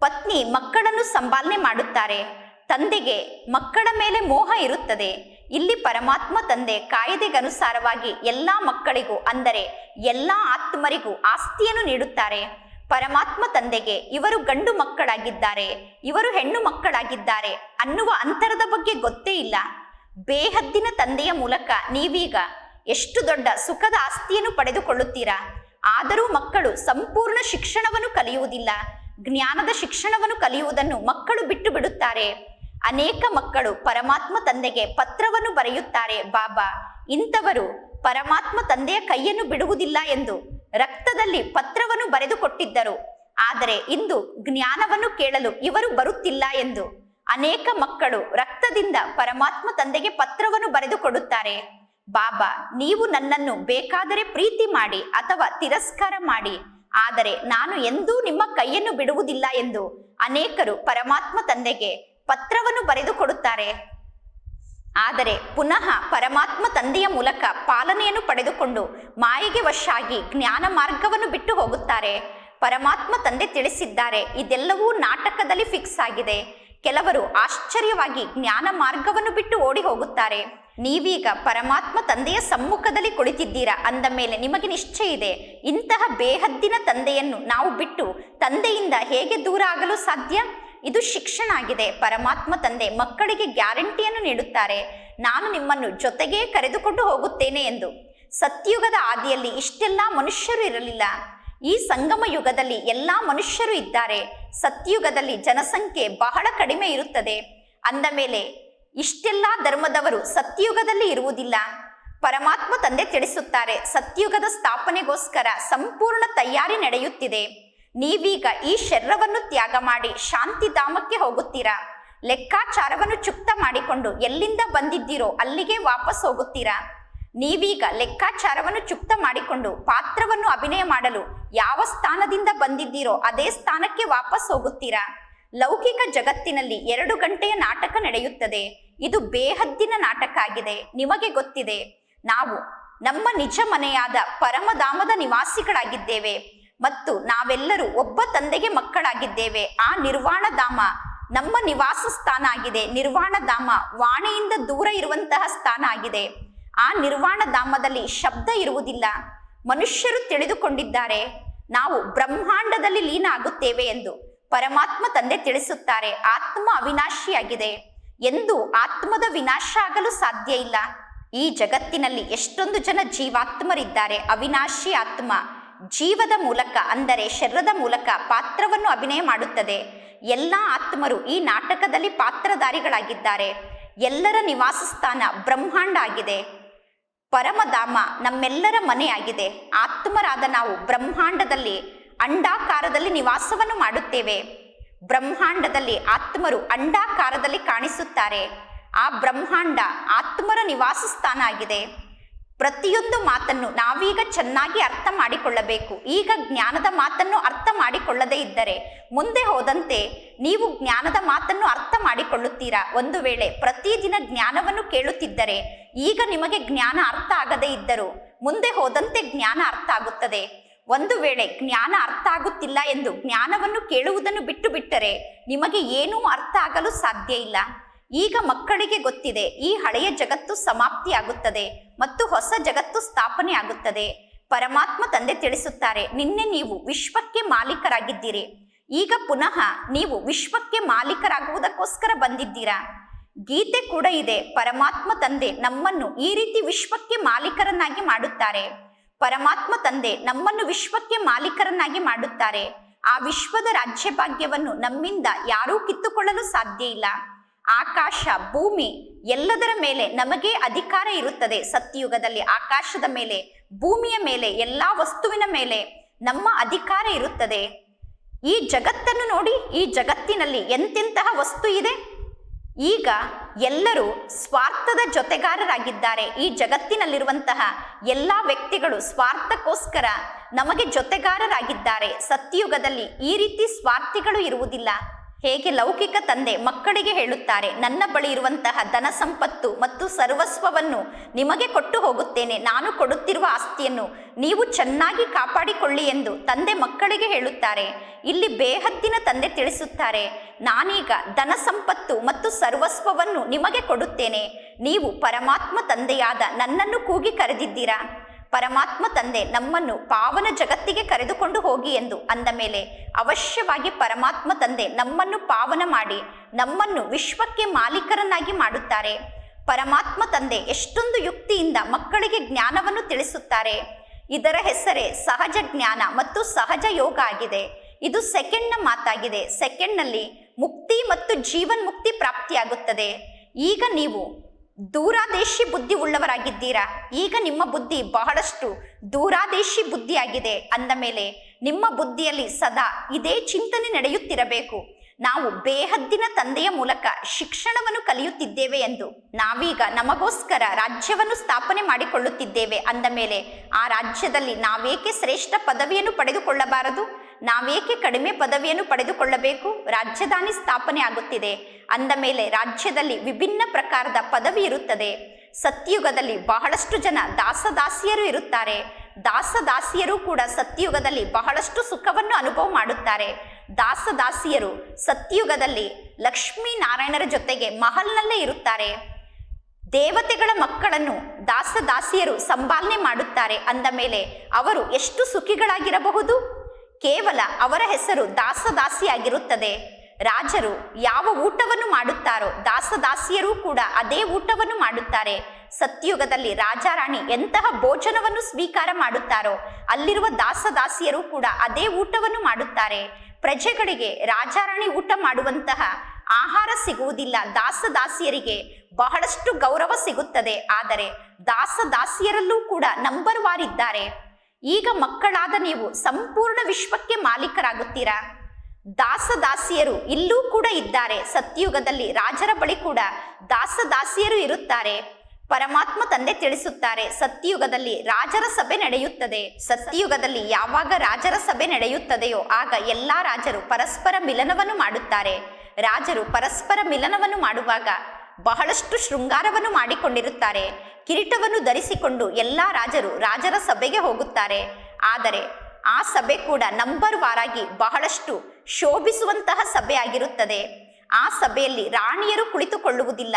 ಪತ್ನಿ ಮಕ್ಕಳನ್ನು ಸಂಪಾಲನೆ ಮಾಡುತ್ತಾರೆ. ತಂದೆಗೆ ಮಕ್ಕಳ ಮೇಲೆ ಮೋಹ ಇರುತ್ತದೆ. ಇಲ್ಲಿ ಪರಮಾತ್ಮ ತಂದೆ ಕಾಯ್ದೆಗನುಸಾರವಾಗಿ ಎಲ್ಲಾ ಮಕ್ಕಳಿಗೂ, ಅಂದರೆ ಎಲ್ಲಾ ಆತ್ಮರಿಗೂ ಆಸ್ತಿಯನ್ನು ನೀಡುತ್ತಾರೆ. ಪರಮಾತ್ಮ ತಂದೆಗೆ ಇವರು ಗಂಡು ಮಕ್ಕಳಾಗಿದ್ದಾರೆ, ಇವರು ಹೆಣ್ಣು ಮಕ್ಕಳಾಗಿದ್ದಾರೆ ಅನ್ನುವ ಅಂತರದ ಬಗ್ಗೆ ಗೊತ್ತೇ ಇಲ್ಲ. ಬೇಹದ್ದಿನ ತಂದೆಯ ಮೂಲಕ ನೀವೀಗ ಎಷ್ಟು ದೊಡ್ಡ ಸುಖದ ಆಸ್ತಿಯನ್ನು ಪಡೆದುಕೊಳ್ಳುತ್ತೀರಾ? ಆದರೂ ಮಕ್ಕಳು ಸಂಪೂರ್ಣ ಶಿಕ್ಷಣವನ್ನು ಕಲಿಯುವುದಿಲ್ಲ. ಜ್ಞಾನದ ಶಿಕ್ಷಣವನ್ನು ಕಲಿಯುವುದನ್ನು ಮಕ್ಕಳು ಬಿಟ್ಟು ಬಿಡುತ್ತಾರೆ. ಅನೇಕ ಮಕ್ಕಳು ಪರಮಾತ್ಮ ತಂದೆಗೆ ಪತ್ರವನ್ನು ಬರೆಯುತ್ತಾರೆ, ಬಾಬಾ, ಇಂಥವರು ಪರಮಾತ್ಮ ತಂದೆಯ ಕೈಯನ್ನು ಬಿಡುವುದಿಲ್ಲ ಎಂದು. ರಕ್ತದಲ್ಲಿ ಪತ್ರವನ್ನು ಬರೆದುಕೊಟ್ಟಿದ್ದರು. ಆದರೆ ಇಂದು ಜ್ಞಾನವನ್ನು ಕೇಳಲು ಇವರು ಬರುತ್ತಿಲ್ಲ ಎಂದು. ಅನೇಕ ಮಕ್ಕಳು ರಕ್ತದಿಂದ ಪರಮಾತ್ಮ ತಂದೆಗೆ ಪತ್ರವನ್ನು ಬರೆದು ಕೊಡುತ್ತಾರೆ ಬಾಬಾ, ನೀವು ನನ್ನನ್ನು ಬೇಕಾದರೆ ಪ್ರೀತಿ ಮಾಡಿ ಅಥವಾ ತಿರಸ್ಕಾರ ಮಾಡಿ. ಆದರೆ ನಾನು ಎಂದೂ ನಿಮ್ಮ ಕೈಯನ್ನು ಬಿಡುವುದಿಲ್ಲ ಎಂದು ಅನೇಕರು ಪರಮಾತ್ಮ ತಂದೆಗೆ ಪತ್ರವನ್ನು ಬರೆದು ಕೊಡುತ್ತಾರೆ ಆದರೆ ಪುನಃ ಪರಮಾತ್ಮ ತಂದೆಯ ಮೂಲಕ ಪಾಲನೆಯನ್ನು ಪಡೆದುಕೊಂಡು ಮಾಯಿಗೆ ವಶಾಗಿ ಜ್ಞಾನ ಮಾರ್ಗವನ್ನು ಬಿಟ್ಟು ಹೋಗುತ್ತಾರೆ. ಪರಮಾತ್ಮ ತಂದೆ ತಿಳಿಸಿದ್ದಾರೆ, ಇದೆಲ್ಲವೂ ನಾಟಕದಲ್ಲಿ ಫಿಕ್ಸ್ ಆಗಿದೆ. ಕೆಲವರು ಆಶ್ಚರ್ಯವಾಗಿ ಜ್ಞಾನ ಮಾರ್ಗವನ್ನು ಬಿಟ್ಟು ಓಡಿ ಹೋಗುತ್ತಾರೆ. ನೀವೀಗ ಪರಮಾತ್ಮ ತಂದೆಯ ಸಮ್ಮುಖದಲ್ಲಿ ಕುಳಿತಿದ್ದೀರಾ ಅಂದ ಮೇಲೆ ನಿಮಗೆ ನಿಶ್ಚಯ ಇದೆ, ಇಂತಹ ಬೇಹದ್ದಿನ ತಂದೆಯನ್ನು ನಾವು ಬಿಟ್ಟು ತಂದೆಯಿಂದ ಹೇಗೆ ದೂರ ಆಗಲು ಸಾಧ್ಯ? ಇದು ಶಿಕ್ಷಣ ಆಗಿದೆ. ಪರಮಾತ್ಮ ತಂದೆ ಮಕ್ಕಳಿಗೆ ಗ್ಯಾರಂಟಿಯನ್ನು ನೀಡುತ್ತಾರೆ. ನಾನು ನಿಮ್ಮನ್ನು ಜೊತೆಗೇ ಕರೆದುಕೊಂಡು ಹೋಗುತ್ತೇನೆ ಎಂದು. ಸತ್ಯುಗದ ಆದಿಯಲ್ಲಿ ಇಷ್ಟೆಲ್ಲ ಮನುಷ್ಯರು ಇರಲಿಲ್ಲ. ಈ ಸಂಗಮ ಯುಗದಲ್ಲಿ ಎಲ್ಲ ಮನುಷ್ಯರು ಇದ್ದಾರೆ. ಸತ್ಯುಗದಲ್ಲಿ ಜನಸಂಖ್ಯೆ ಬಹಳ ಕಡಿಮೆ ಇರುತ್ತದೆ. ಅಂದ ಮೇಲೆ, ಇಷ್ಟೆಲ್ಲ ಧರ್ಮದವರು ಸತ್ಯುಗದಲ್ಲಿ ಇರುವುದಿಲ್ಲ. ಪರಮಾತ್ಮ ತಂದೆ ತಿಳಿಸುತ್ತಾರೆ, ಸತ್ಯುಗದ ಸ್ಥಾಪನೆಗೋಸ್ಕರ ಸಂಪೂರ್ಣ ತಯಾರಿ ನಡೆಯುತ್ತಿದೆ. ನೀವೀಗ ಈ ಶರೀರವನ್ನು ತ್ಯಾಗ ಮಾಡಿ ಶಾಂತಿಧಾಮಕ್ಕೆ ಹೋಗುತ್ತೀರಾ? ಲೆಕ್ಕಾಚಾರವನ್ನು ಚುಕ್ತ ಮಾಡಿಕೊಂಡು ಎಲ್ಲಿಂದ ಬಂದಿದ್ದೀರೋ ಅಲ್ಲಿಗೆ ವಾಪಸ್ ಹೋಗುತ್ತೀರಾ? ನೀವೀಗ ಲೆಕ್ಕಾಚಾರವನ್ನು ಚುಕ್ತ ಮಾಡಿಕೊಂಡು ಪಾತ್ರವನ್ನು ಅಭಿನಯ ಮಾಡಲು ಯಾವ ಸ್ಥಾನದಿಂದ ಬಂದಿದ್ದೀರೋ ಅದೇ ಸ್ಥಾನಕ್ಕೆ ವಾಪಸ್ ಹೋಗುತ್ತೀರಾ? ಲೌಕಿಕ ಜಗತ್ತಿನಲ್ಲಿ ಎರಡು ಗಂಟೆಯ ನಾಟಕ ನಡೆಯುತ್ತದೆ. ಇದು ಬೇಹದ್ದಿನ ನಾಟಕ ಆಗಿದೆ. ನಿಮಗೆ ಗೊತ್ತಿದೆ. ನಾವು ನಮ್ಮ ನಿಜ ಮನೆಯಾದ ಪರಮಧಾಮದ ನಿವಾಸಿಗಳಾಗಿದ್ದೇವೆ. ಮತ್ತು ನಾವೆಲ್ಲರೂ ಒಬ್ಬ ತಂದೆಗೆ ಮಕ್ಕಳಾಗಿದ್ದೇವೆ. ಆ ನಿರ್ವಾಣ ಧಾಮ ನಮ್ಮ ನಿವಾಸ ಸ್ಥಾನ ಆಗಿದೆ. ನಿರ್ವಾಣ ಧಾಮ ವಾಣಿಯಿಂದ ದೂರ ಇರುವಂತಹ ಸ್ಥಾನ ಆಗಿದೆ. ಆ ನಿರ್ವಾಣ ಧಾಮದಲ್ಲಿ ಶಬ್ದ ಇರುವುದಿಲ್ಲ. ಮನುಷ್ಯರು ತಿಳಿದುಕೊಂಡಿದ್ದಾರೆ. ನಾವು ಬ್ರಹ್ಮಾಂಡದಲ್ಲಿ ಲೀನ ಆಗುತ್ತೇವೆ ಎಂದು ಪರಮಾತ್ಮ ತಂದೆ ತಿಳಿಸುತ್ತಾರೆ. ಆತ್ಮ ಅವಿನಾಶಿಯಾಗಿದೆ. ಎಂದು ಆತ್ಮದ ವಿನಾಶ ಆಗಲು ಸಾಧ್ಯ ಇಲ್ಲ. ಈ ಜಗತ್ತಿನಲ್ಲಿ ಎಷ್ಟೊಂದು ಜನ ಜೀವಾತ್ಮರಿದ್ದಾರೆ. ಅವಿನಾಶಿ ಆತ್ಮ. ಜೀವದ ಮೂಲಕ, ಅಂದರೆ ಶರೀರದ ಮೂಲಕ ಪಾತ್ರವನ್ನು ಅಭಿನಯ ಮಾಡುತ್ತದೆ. ಎಲ್ಲ ಆತ್ಮರು ಈ ನಾಟಕದಲ್ಲಿ ಪಾತ್ರಧಾರಿಗಳಾಗಿದ್ದಾರೆ. ಎಲ್ಲರ ನಿವಾಸ ಸ್ಥಾನ ಬ್ರಹ್ಮಾಂಡ ಆಗಿದೆ. ಪರಮಧಾಮ ನಮ್ಮೆಲ್ಲರ ಮನೆಯಾಗಿದೆ. ಆತ್ಮರಾದ ನಾವು ಬ್ರಹ್ಮಾಂಡದಲ್ಲಿ, ಅಂಡಾಕಾರದಲ್ಲಿ ನಿವಾಸವನ್ನು ಮಾಡುತ್ತೇವೆ. ಬ್ರಹ್ಮಾಂಡದಲ್ಲಿ ಆತ್ಮರು ಅಂಡಾಕಾರದಲ್ಲಿ ಕಾಣಿಸುತ್ತಾರೆ. ಆ ಬ್ರಹ್ಮಾಂಡ ಆತ್ಮರ ನಿವಾಸ ಸ್ಥಾನ ಆಗಿದೆ. ಪ್ರತಿಯೊಂದು ಮಾತನ್ನು ನಾವೀಗ ಚೆನ್ನಾಗಿ ಅರ್ಥ ಮಾಡಿಕೊಳ್ಳಬೇಕು. ಈಗ ಜ್ಞಾನದ ಮಾತನ್ನು ಅರ್ಥ ಮಾಡಿಕೊಳ್ಳದೇ ಇದ್ದರೆ ಮುಂದೆ ಹೋದಂತೆ ನೀವು ಜ್ಞಾನದ ಮಾತನ್ನು ಅರ್ಥ ಮಾಡಿಕೊಳ್ಳುತ್ತೀರಾ? ಒಂದು ವೇಳೆ ಪ್ರತಿದಿನ ಜ್ಞಾನವನ್ನು ಕೇಳುತ್ತಿದ್ದರೆ ಈಗ ನಿಮಗೆ ಜ್ಞಾನ ಅರ್ಥ ಆಗದೇ ಇದ್ದರೂ ಮುಂದೆ ಹೋದಂತೆ ಜ್ಞಾನ ಅರ್ಥ ಆಗುತ್ತದೆ. ಒಂದು ವೇಳೆ ಜ್ಞಾನ ಅರ್ಥ ಆಗುತ್ತಿಲ್ಲ ಎಂದು ಜ್ಞಾನವನ್ನು ಕೇಳುವುದನ್ನು ಬಿಟ್ಟು ಬಿಟ್ಟರೆ ನಿಮಗೆ ಏನೂ ಅರ್ಥ ಆಗಲು ಸಾಧ್ಯ ಇಲ್ಲ. ಈಗ ಮಕ್ಕಳಿಗೆ ಗೊತ್ತಿದೆ, ಈ ಹಳೆಯ ಜಗತ್ತು ಸಮಾಪ್ತಿಯಾಗುತ್ತದೆ ಮತ್ತು ಹೊಸ ಜಗತ್ತು ಸ್ಥಾಪನೆ ಆಗುತ್ತದೆ ಪರಮಾತ್ಮ ತಂದೆ ತಿಳಿಸುತ್ತಾರೆ, ನಿನ್ನೆ ನೀವು ವಿಶ್ವಕ್ಕೆ ಮಾಲೀಕರಾಗಿದ್ದೀರಿ, ಈಗ ಪುನಃ ನೀವು ವಿಶ್ವಕ್ಕೆ ಮಾಲೀಕರಾಗುವುದಕ್ಕೋಸ್ಕರ ಬಂದಿದ್ದೀರಾ? ಗೀತೆ ಕೂಡ ಇದೆ, ಪರಮಾತ್ಮ ತಂದೆ ನಮ್ಮನ್ನು ಈ ರೀತಿ ವಿಶ್ವಕ್ಕೆ ಮಾಲೀಕರನ್ನಾಗಿ ಮಾಡುತ್ತಾರೆ. ಪರಮಾತ್ಮ ತಂದೆ ನಮ್ಮನ್ನು ವಿಶ್ವಕ್ಕೆ ಮಾಲೀಕರನ್ನಾಗಿ ಮಾಡುತ್ತಾರೆ. ಆ ವಿಶ್ವದ ರಾಜ್ಯ ಭಾಗ್ಯವನ್ನು ನಮ್ಮಿಂದ ಯಾರೂ ಕಿತ್ತುಕೊಳ್ಳಲು ಸಾಧ್ಯ ಇಲ್ಲ. ಆಕಾಶ, ಭೂಮಿ ಎಲ್ಲದರ ಮೇಲೆ ನಮಗೆ ಅಧಿಕಾರ ಇರುತ್ತದೆ. ಸತ್ಯಯುಗದಲ್ಲಿ ಆಕಾಶದ ಮೇಲೆ, ಭೂಮಿಯ ಮೇಲೆ, ಎಲ್ಲಾ ವಸ್ತುವಿನ ಮೇಲೆ ನಮ್ಮ ಅಧಿಕಾರ ಇರುತ್ತದೆ. ಈ ಜಗತ್ತನ್ನು ನೋಡಿ, ಈ ಜಗತ್ತಿನಲ್ಲಿ ಎಂತೆಂತಹ ವಸ್ತು ಇದೆ? ಈಗ ಎಲ್ಲರೂ ಸ್ವಾರ್ಥದ ಜೊತೆಗಾರರಾಗಿದ್ದಾರೆ. ಈ ಜಗತ್ತಿನಲ್ಲಿರುವಂತಹ ಎಲ್ಲ ವ್ಯಕ್ತಿಗಳು ಸ್ವಾರ್ಥಕ್ಕೋಸ್ಕರ ನಮಗೆ ಜೊತೆಗಾರರಾಗಿದ್ದಾರೆ. ಸತ್ಯಯುಗದಲ್ಲಿ ಈ ರೀತಿ ಸ್ವಾರ್ಥಿಗಳು ಇರುವುದಿಲ್ಲ. ಹೇಗೆ ಲೌಕಿಕ ತಂದೆ ಮಕ್ಕಳಿಗೆ ಹೇಳುತ್ತಾರೆ, ನನ್ನ ಬಳಿ ಇರುವಂತಹ ಧನ ಸಂಪತ್ತು ಮತ್ತು ಸರ್ವಸ್ವವನ್ನು ನಿಮಗೆ ಕೊಟ್ಟು ಹೋಗುತ್ತೇನೆ, ನಾನು ಕೊಡುತ್ತಿರುವ ಆಸ್ತಿಯನ್ನು ನೀವು ಚೆನ್ನಾಗಿ ಕಾಪಾಡಿಕೊಳ್ಳಿ ಎಂದು ತಂದೆ ಮಕ್ಕಳಿಗೆ ಹೇಳುತ್ತಾರೆ. ಇಲ್ಲಿ ಬೇಹತ್ತಿನ ತಂದೆ ತಿಳಿಸುತ್ತಾರೆ, ನಾನೀಗ ಧನ ಸಂಪತ್ತು ಮತ್ತು ಸರ್ವಸ್ವವನ್ನು ನಿಮಗೆ ಕೊಡುತ್ತೇನೆ, ನೀವು ಪರಮಾತ್ಮ ತಂದೆಯಾದ ನನ್ನನ್ನು ಕೂಗಿ ಕರೆದಿದ್ದೀರಾ? ಪರಮಾತ್ಮ ತಂದೆ ನಮ್ಮನ್ನು ಪಾವನ ಜಗತ್ತಿಗೆ ಕರೆದುಕೊಂಡು ಹೋಗಿ ಎಂದು ಅಂದ ಮೇಲೆ ಅವಶ್ಯವಾಗಿ ಪರಮಾತ್ಮ ತಂದೆ ನಮ್ಮನ್ನು ಪಾವನ ಮಾಡಿ ನಮ್ಮನ್ನು ವಿಶ್ವಕ್ಕೆ ಮಾಲೀಕರನ್ನಾಗಿ ಮಾಡುತ್ತಾರೆ. ಪರಮಾತ್ಮ ತಂದೆ ಎಷ್ಟೊಂದು ಯುಕ್ತಿಯಿಂದ ಮಕ್ಕಳಿಗೆ ಜ್ಞಾನವನ್ನು ತಿಳಿಸುತ್ತಾರೆ. ಇದರ ಹೆಸರೇ ಸಹಜ ಜ್ಞಾನ ಮತ್ತು ಸಹಜ ಯೋಗ ಆಗಿದೆ. ಇದು ಸೆಕೆಂಡ್ನ ಮಾತಾಗಿದೆ. ಸೆಕೆಂಡ್ನಲ್ಲಿ ಮುಕ್ತಿ ಮತ್ತು ಜೀವನ್ ಮುಕ್ತಿ ಪ್ರಾಪ್ತಿಯಾಗುತ್ತದೆ. ಈಗ ನೀವು ದೂರಾದೇಶಿ ಬುದ್ಧಿ ಉಳ್ಳವರಾಗಿದ್ದೀರಾ? ಈಗ ನಿಮ್ಮ ಬುದ್ಧಿ ಬಹಳಷ್ಟು ದೂರಾದೇಶಿ ಬುದ್ಧಿಯಾಗಿದೆ ಅಂದ ಮೇಲೆ, ನಿಮ್ಮ ಬುದ್ಧಿಯಲ್ಲಿ ಸದಾ ಇದೇ ಚಿಂತನೆ ನಡೆಯುತ್ತಿರಬೇಕು. ನಾವು ಬೇಹದ್ದಿನ ತಂದೆಯ ಮೂಲಕ ಶಿಕ್ಷಣವನ್ನು ಕಲಿಯುತ್ತಿದ್ದೇವೆ ಎಂದು ನಾವೀಗ ನಮಗೋಸ್ಕರ ರಾಜ್ಯವನ್ನು ಸ್ಥಾಪನೆ ಮಾಡಿಕೊಳ್ಳುತ್ತಿದ್ದೇವೆ ಅಂದ ಮೇಲೆ, ಆ ರಾಜ್ಯದಲ್ಲಿ ನಾವೇಕೆ ಶ್ರೇಷ್ಠ ಪದವಿಯನ್ನು ಪಡೆದುಕೊಳ್ಳಬಾರದು? ನಾವೇಕೆ ಕಡಿಮೆ ಪದವಿಯನ್ನು ಪಡೆದುಕೊಳ್ಳಬೇಕು? ರಾಜಧಾನಿ ಸ್ಥಾಪನೆ ಆಗುತ್ತಿದೆ. ಅಂದ ಮೇಲೆ ರಾಜ್ಯದಲ್ಲಿ ವಿಭಿನ್ನ ಪ್ರಕಾರದ ಪದವಿ ಇರುತ್ತದೆ. ಸತ್ಯುಗದಲ್ಲಿ ಬಹಳಷ್ಟು ಜನ ದಾಸದಾಸಿಯರು ಇರುತ್ತಾರೆ. ದಾಸದಾಸಿಯರು ಕೂಡ ಸತ್ಯುಗದಲ್ಲಿ ಬಹಳಷ್ಟು ಸುಖವನ್ನು ಅನುಭವ ಮಾಡುತ್ತಾರೆ. ದಾಸದಾಸಿಯರು ಸತ್ಯುಗದಲ್ಲಿ ಲಕ್ಷ್ಮೀ ನಾರಾಯಣರ ಜೊತೆಗೆ ಮಹಲ್ನಲ್ಲೇ ಇರುತ್ತಾರೆ. ದೇವತೆಗಳ ಮಕ್ಕಳನ್ನು ದಾಸದಾಸಿಯರು ಸಂಪಾಲನೆ ಮಾಡುತ್ತಾರೆ. ಅಂದ ಮೇಲೆ ಅವರು ಎಷ್ಟು ಸುಖಿಗಳಾಗಿರಬಹುದು? ಕೇವಲ ಅವರ ಹೆಸರು ದಾಸದಾಸಿಯಾಗಿರುತ್ತದೆ. ರಾಜರು ಯಾವ ಊಟವನ್ನು ಮಾಡುತ್ತಾರೋ ದಾಸದಾಸಿಯರೂ ಕೂಡ ಅದೇ ಊಟವನ್ನು ಮಾಡುತ್ತಾರೆ. ಸತ್ಯುಗದಲ್ಲಿ ರಾಜಾರಾಣಿ ಎಂತಹ ಭೋಜನವನ್ನು ಸ್ವೀಕಾರ ಮಾಡುತ್ತಾರೋ ಅಲ್ಲಿರುವ ದಾಸದಾಸಿಯರು ಕೂಡ ಅದೇ ಊಟವನ್ನು ಮಾಡುತ್ತಾರೆ. ಪ್ರಜೆಗಳಿಗೆ ರಾಜಾರಾಣಿ ಊಟ ಮಾಡುವಂತಹ ಆಹಾರ ಸಿಗುವುದಿಲ್ಲ. ದಾಸದಾಸಿಯರಿಗೆ ಬಹಳಷ್ಟು ಗೌರವ ಸಿಗುತ್ತದೆ. ಆದರೆ ದಾಸದಾಸಿಯರಲ್ಲೂ ಕೂಡ ನಂಬರ್ ವಾರ್ ಇದ್ದಾರೆ ಈಗ ಮಕ್ಕಳಾದ ನೀವು ಸಂಪೂರ್ಣ ವಿಶ್ವಕ್ಕೆ ಮಾಲೀಕರಾಗುತ್ತೀರಾ? ದಾಸದಾಸಿಯರು ಇಲ್ಲೂ ಕೂಡ ಇದ್ದಾರೆ. ಸತ್ಯಯುಗದಲ್ಲಿ ರಾಜರ ಬಳಿ ಕೂಡ ದಾಸದಾಸಿಯರು ಇರುತ್ತಾರೆ. ಪರಮಾತ್ಮ ತಂದೆ ತಿಳಿಸುತ್ತಾರೆ ಸತ್ಯಯುಗದಲ್ಲಿ ರಾಜರ ಸಭೆ ನಡೆಯುತ್ತದೆ. ಸತ್ಯಯುಗದಲ್ಲಿ ಯಾವಾಗ ರಾಜರ ಸಭೆ ನಡೆಯುತ್ತದೆಯೋ ಆಗ ಎಲ್ಲಾ ರಾಜರು ಪರಸ್ಪರ ಮಿಲನವನ್ನು ಮಾಡುತ್ತಾರೆ. ರಾಜರು ಪರಸ್ಪರ ಮಿಲನವನ್ನು ಮಾಡುವಾಗ ಬಹಳಷ್ಟು ಶೃಂಗಾರವನ್ನು ಮಾಡಿಕೊಂಡಿರುತ್ತಾರೆ. ಕಿರೀಟವನ್ನು ಧರಿಸಿಕೊಂಡು ಎಲ್ಲಾ ರಾಜರು ರಾಜರ ಸಭೆಗೆ ಹೋಗುತ್ತಾರೆ. ಆದರೆ ಆ ಸಭೆ ಕೂಡ ನಂಬರ್ ವಾರಾಗಿ ಬಹಳಷ್ಟು ಶೋಭಿಸುವಂತಹ ಸಭೆ ಆಗಿರುತ್ತದೆ. ಆ ಸಭೆಯಲ್ಲಿ ರಾಣಿಯರು ಕುಳಿತುಕೊಳ್ಳುವುದಿಲ್ಲ.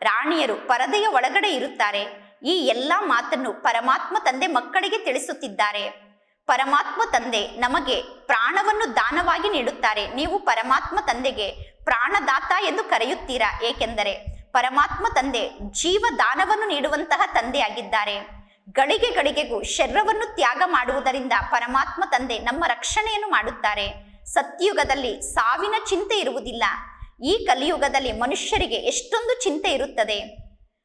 ರಾಣಿಯರು ಪರದೆಯ ಒಳಗಡೆ ಇರುತ್ತಾರೆ. ಈ ಎಲ್ಲ ಮಾತನ್ನು ಪರಮಾತ್ಮ ತಂದೆ ಮಕ್ಕಳಿಗೆ ತಿಳಿಸುತ್ತಿದ್ದಾರೆ. ಪರಮಾತ್ಮ ತಂದೆ ನಮಗೆ ಪ್ರಾಣವನ್ನು ದಾನವಾಗಿ ನೀಡುತ್ತಾರೆ. ನೀವು ಪರಮಾತ್ಮ ತಂದೆಗೆ ಪ್ರಾಣದಾತ ಎಂದು ಕರೆಯುತ್ತೀರಾ? ಏಕೆಂದರೆ ಪರಮಾತ್ಮ ತಂದೆ ಜೀವ ದಾನವನ್ನು ನೀಡುವಂತಹ ತಂದೆಯಾಗಿದ್ದಾರೆ. ಗಳಿಗೆ ಗಳಿಗೆಗೂ ಶರೀರವನ್ನು ತ್ಯಾಗ ಮಾಡುವುದರಿಂದ ಪರಮಾತ್ಮ ತಂದೆ ನಮ್ಮ ರಕ್ಷಣೆಯನ್ನು ಮಾಡುತ್ತಾರೆ. ಸತ್ಯುಗದಲ್ಲಿ ಸಾವಿನ ಚಿಂತೆ ಇರುವುದಿಲ್ಲ. ಈ ಕಲಿಯುಗದಲ್ಲಿ ಮನುಷ್ಯರಿಗೆ ಎಷ್ಟೊಂದು ಚಿಂತೆ ಇರುತ್ತದೆ.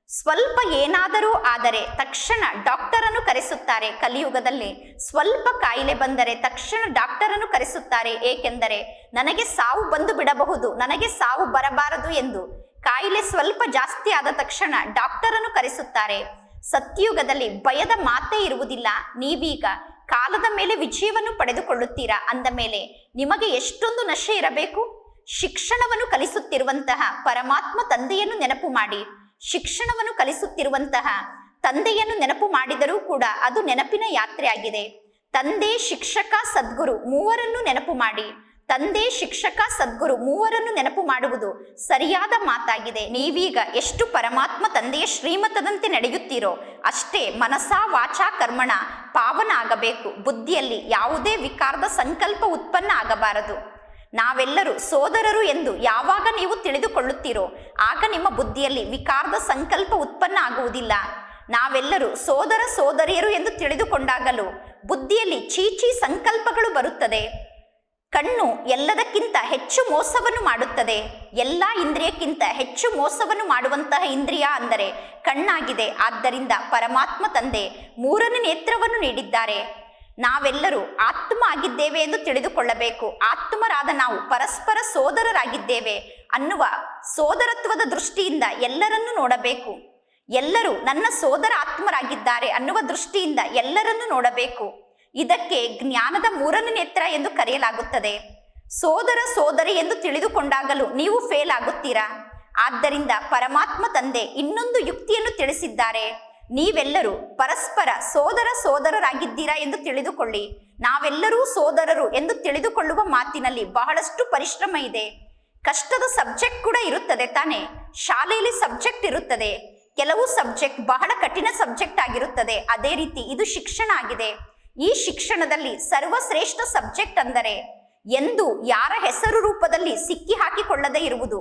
ಸ್ವಲ್ಪ ಏನಾದರೂ ಆದರೆ ತಕ್ಷಣ ಡಾಕ್ಟರನ್ನು ಕರೆಸುತ್ತಾರೆ. ಕಲಿಯುಗದಲ್ಲಿ ಸ್ವಲ್ಪ ಕಾಯಿಲೆ ಬಂದರೆ ತಕ್ಷಣ ಡಾಕ್ಟರನ್ನು ಕರೆಸುತ್ತಾರೆ. ಏಕೆಂದರೆ ನನಗೆ ಸಾವು ಬಂದು ಬಿಡಬಹುದು, ನನಗೆ ಸಾವು ಬರಬಾರದು ಎಂದು. ಕಾಯಿಲೆ ಸ್ವಲ್ಪ ಜಾಸ್ತಿ ಆದ ತಕ್ಷಣ ಡಾಕ್ಟರನ್ನು ಕರೆಸುತ್ತಾರೆ. ಸತ್ಯುಗದಲ್ಲಿ ಭಯದ ಮಾತೇ ಇರುವುದಿಲ್ಲ. ನೀವೀಗ ಕಾಲದ ಮೇಲೆ ವಿಜಯವನ್ನು ಪಡೆದುಕೊಳ್ಳುತ್ತೀರಾ? ಅಂದ ಮೇಲೆ, ನಿಮಗೆ ಎಷ್ಟೊಂದು ನಶೆ ಇರಬೇಕು? ಶಿಕ್ಷಣವನ್ನು ಕಲಿಸುತ್ತಿರುವಂತಹ ಪರಮಾತ್ಮ ತಂದೆಯನ್ನು ನೆನಪು ಮಾಡಿ. ಶಿಕ್ಷಣವನ್ನು ಕಲಿಸುತ್ತಿರುವಂತಹ ತಂದೆಯನ್ನು ನೆನಪು ಮಾಡಿದರೂ ಕೂಡ ಅದು ನೆನಪಿನ ಯಾತ್ರೆ ಆಗಿದೆ. ತಂದೆ, ಶಿಕ್ಷಕ, ಸದ್ಗುರು ಮೂವರನ್ನು ನೆನಪು ಮಾಡಿ. ತಂದೆ, ಶಿಕ್ಷಕ, ಸದ್ಗುರು ಮೂವರನ್ನು ನೆನಪು ಮಾಡುವುದು ಸರಿಯಾದ ಮಾತಾಗಿದೆ. ನೀವೀಗ ಎಷ್ಟು ಪರಮಾತ್ಮ ತಂದೆಯ ಶ್ರೀಮತದಂತೆ ನಡೆಯುತ್ತೀರೋ ಅಷ್ಟೇ ಮನಸಾ ವಾಚಾ ಕರ್ಮಣ ಪಾವನ ಆಗಬೇಕು. ಬುದ್ಧಿಯಲ್ಲಿ ಯಾವುದೇ ವಿಕಾರದ ಸಂಕಲ್ಪ ಉತ್ಪನ್ನ ಆಗಬಾರದು. ನಾವೆಲ್ಲರೂ ಸೋದರರು ಎಂದು ಯಾವಾಗ ನೀವು ತಿಳಿದುಕೊಳ್ಳುತ್ತೀರೋ ಆಗ ನಿಮ್ಮ ಬುದ್ಧಿಯಲ್ಲಿ ವಿಕಾರದ ಸಂಕಲ್ಪ ಉತ್ಪನ್ನ ಆಗುವುದಿಲ್ಲ. ನಾವೆಲ್ಲರೂ ಸೋದರ, ಸೋದರಿಯರು ಎಂದು ತಿಳಿದುಕೊಂಡಾಗಲೂ ಬುದ್ಧಿಯಲ್ಲಿ ಚೀಚಿ ಸಂಕಲ್ಪಗಳು ಬರುತ್ತದೆ. ಕಣ್ಣು ಎಲ್ಲದಕ್ಕಿಂತ ಹೆಚ್ಚು ಮೋಸವನ್ನು ಮಾಡುತ್ತದೆ. ಎಲ್ಲ ಇಂದ್ರಿಯಕ್ಕಿಂತ ಹೆಚ್ಚು ಮೋಸವನ್ನು ಮಾಡುವಂತಹ ಇಂದ್ರಿಯ ಅಂದರೆ ಕಣ್ಣಾಗಿದೆ. ಆದ್ದರಿಂದ ಪರಮಾತ್ಮ ತಂದೆ ಮೂರನೇ ನೇತ್ರವನ್ನು ನೀಡಿದ್ದಾರೆ. ನಾವೆಲ್ಲರೂ ಆತ್ಮ ಆಗಿದ್ದೇವೆ ಎಂದು ತಿಳಿದುಕೊಳ್ಳಬೇಕು. ಆತ್ಮರಾದ ನಾವು ಪರಸ್ಪರ ಸೋದರರಾಗಿದ್ದೇವೆ ಅನ್ನುವ ಸೋದರತ್ವದ ದೃಷ್ಟಿಯಿಂದ ಎಲ್ಲರನ್ನು ನೋಡಬೇಕು. ಎಲ್ಲರೂ ನನ್ನ ಸೋದರ ಆತ್ಮರಾಗಿದ್ದಾರೆ ಅನ್ನುವ ದೃಷ್ಟಿಯಿಂದ ಎಲ್ಲರನ್ನು ನೋಡಬೇಕು. ಇದಕ್ಕೆ ಜ್ಞಾನದ ಮೂರನೇ ನೇತ್ರ ಎಂದು ಕರೆಯಲಾಗುತ್ತದೆ. ಸೋದರ ಸೋದರಿ ಎಂದು ತಿಳಿದುಕೊಂಡಾಗಲೂ ನೀವು ಫೇಲ್ ಆಗುತ್ತೀರಾ? ಆದ್ದರಿಂದ ಪರಮಾತ್ಮ ತಂದೆ ಇನ್ನೊಂದು ಯುಕ್ತಿಯನ್ನು ತಿಳಿಸಿದ್ದಾರೆ. ನೀವೆಲ್ಲರೂ ಪರಸ್ಪರ ಸೋದರ ಸೋದರರಾಗಿದ್ದೀರಾ ಎಂದು ತಿಳಿದುಕೊಳ್ಳಿ. ನಾವೆಲ್ಲರೂ ಸೋದರರು ಎಂದು ತಿಳಿದುಕೊಳ್ಳುವ ಮಾತಿನಲ್ಲಿ ಬಹಳಷ್ಟು ಪರಿಶ್ರಮ ಇದೆ. ಕಷ್ಟದ ಸಬ್ಜೆಕ್ಟ್ ಕೂಡ ಇರುತ್ತದೆ ತಾನೇ. ಶಾಲೆಯಲ್ಲಿ ಸಬ್ಜೆಕ್ಟ್ ಇರುತ್ತದೆ. ಕೆಲವು ಸಬ್ಜೆಕ್ಟ್ ಬಹಳ ಕಠಿಣ ಸಬ್ಜೆಕ್ಟ್ ಆಗಿರುತ್ತದೆ. ಅದೇ ರೀತಿ ಇದು ಶಿಕ್ಷಣ ಆಗಿದೆ. ಈ ಶಿಕ್ಷಣದಲ್ಲಿ ಸರ್ವಶ್ರೇಷ್ಠ ಸಬ್ಜೆಕ್ಟ್ ಅಂದರೆ ಎಂದು ಯಾರ ಹೆಸರು ರೂಪದಲ್ಲಿ ಸಿಕ್ಕಿ ಹಾಕಿಕೊಳ್ಳದೇ ಇರುವುದು.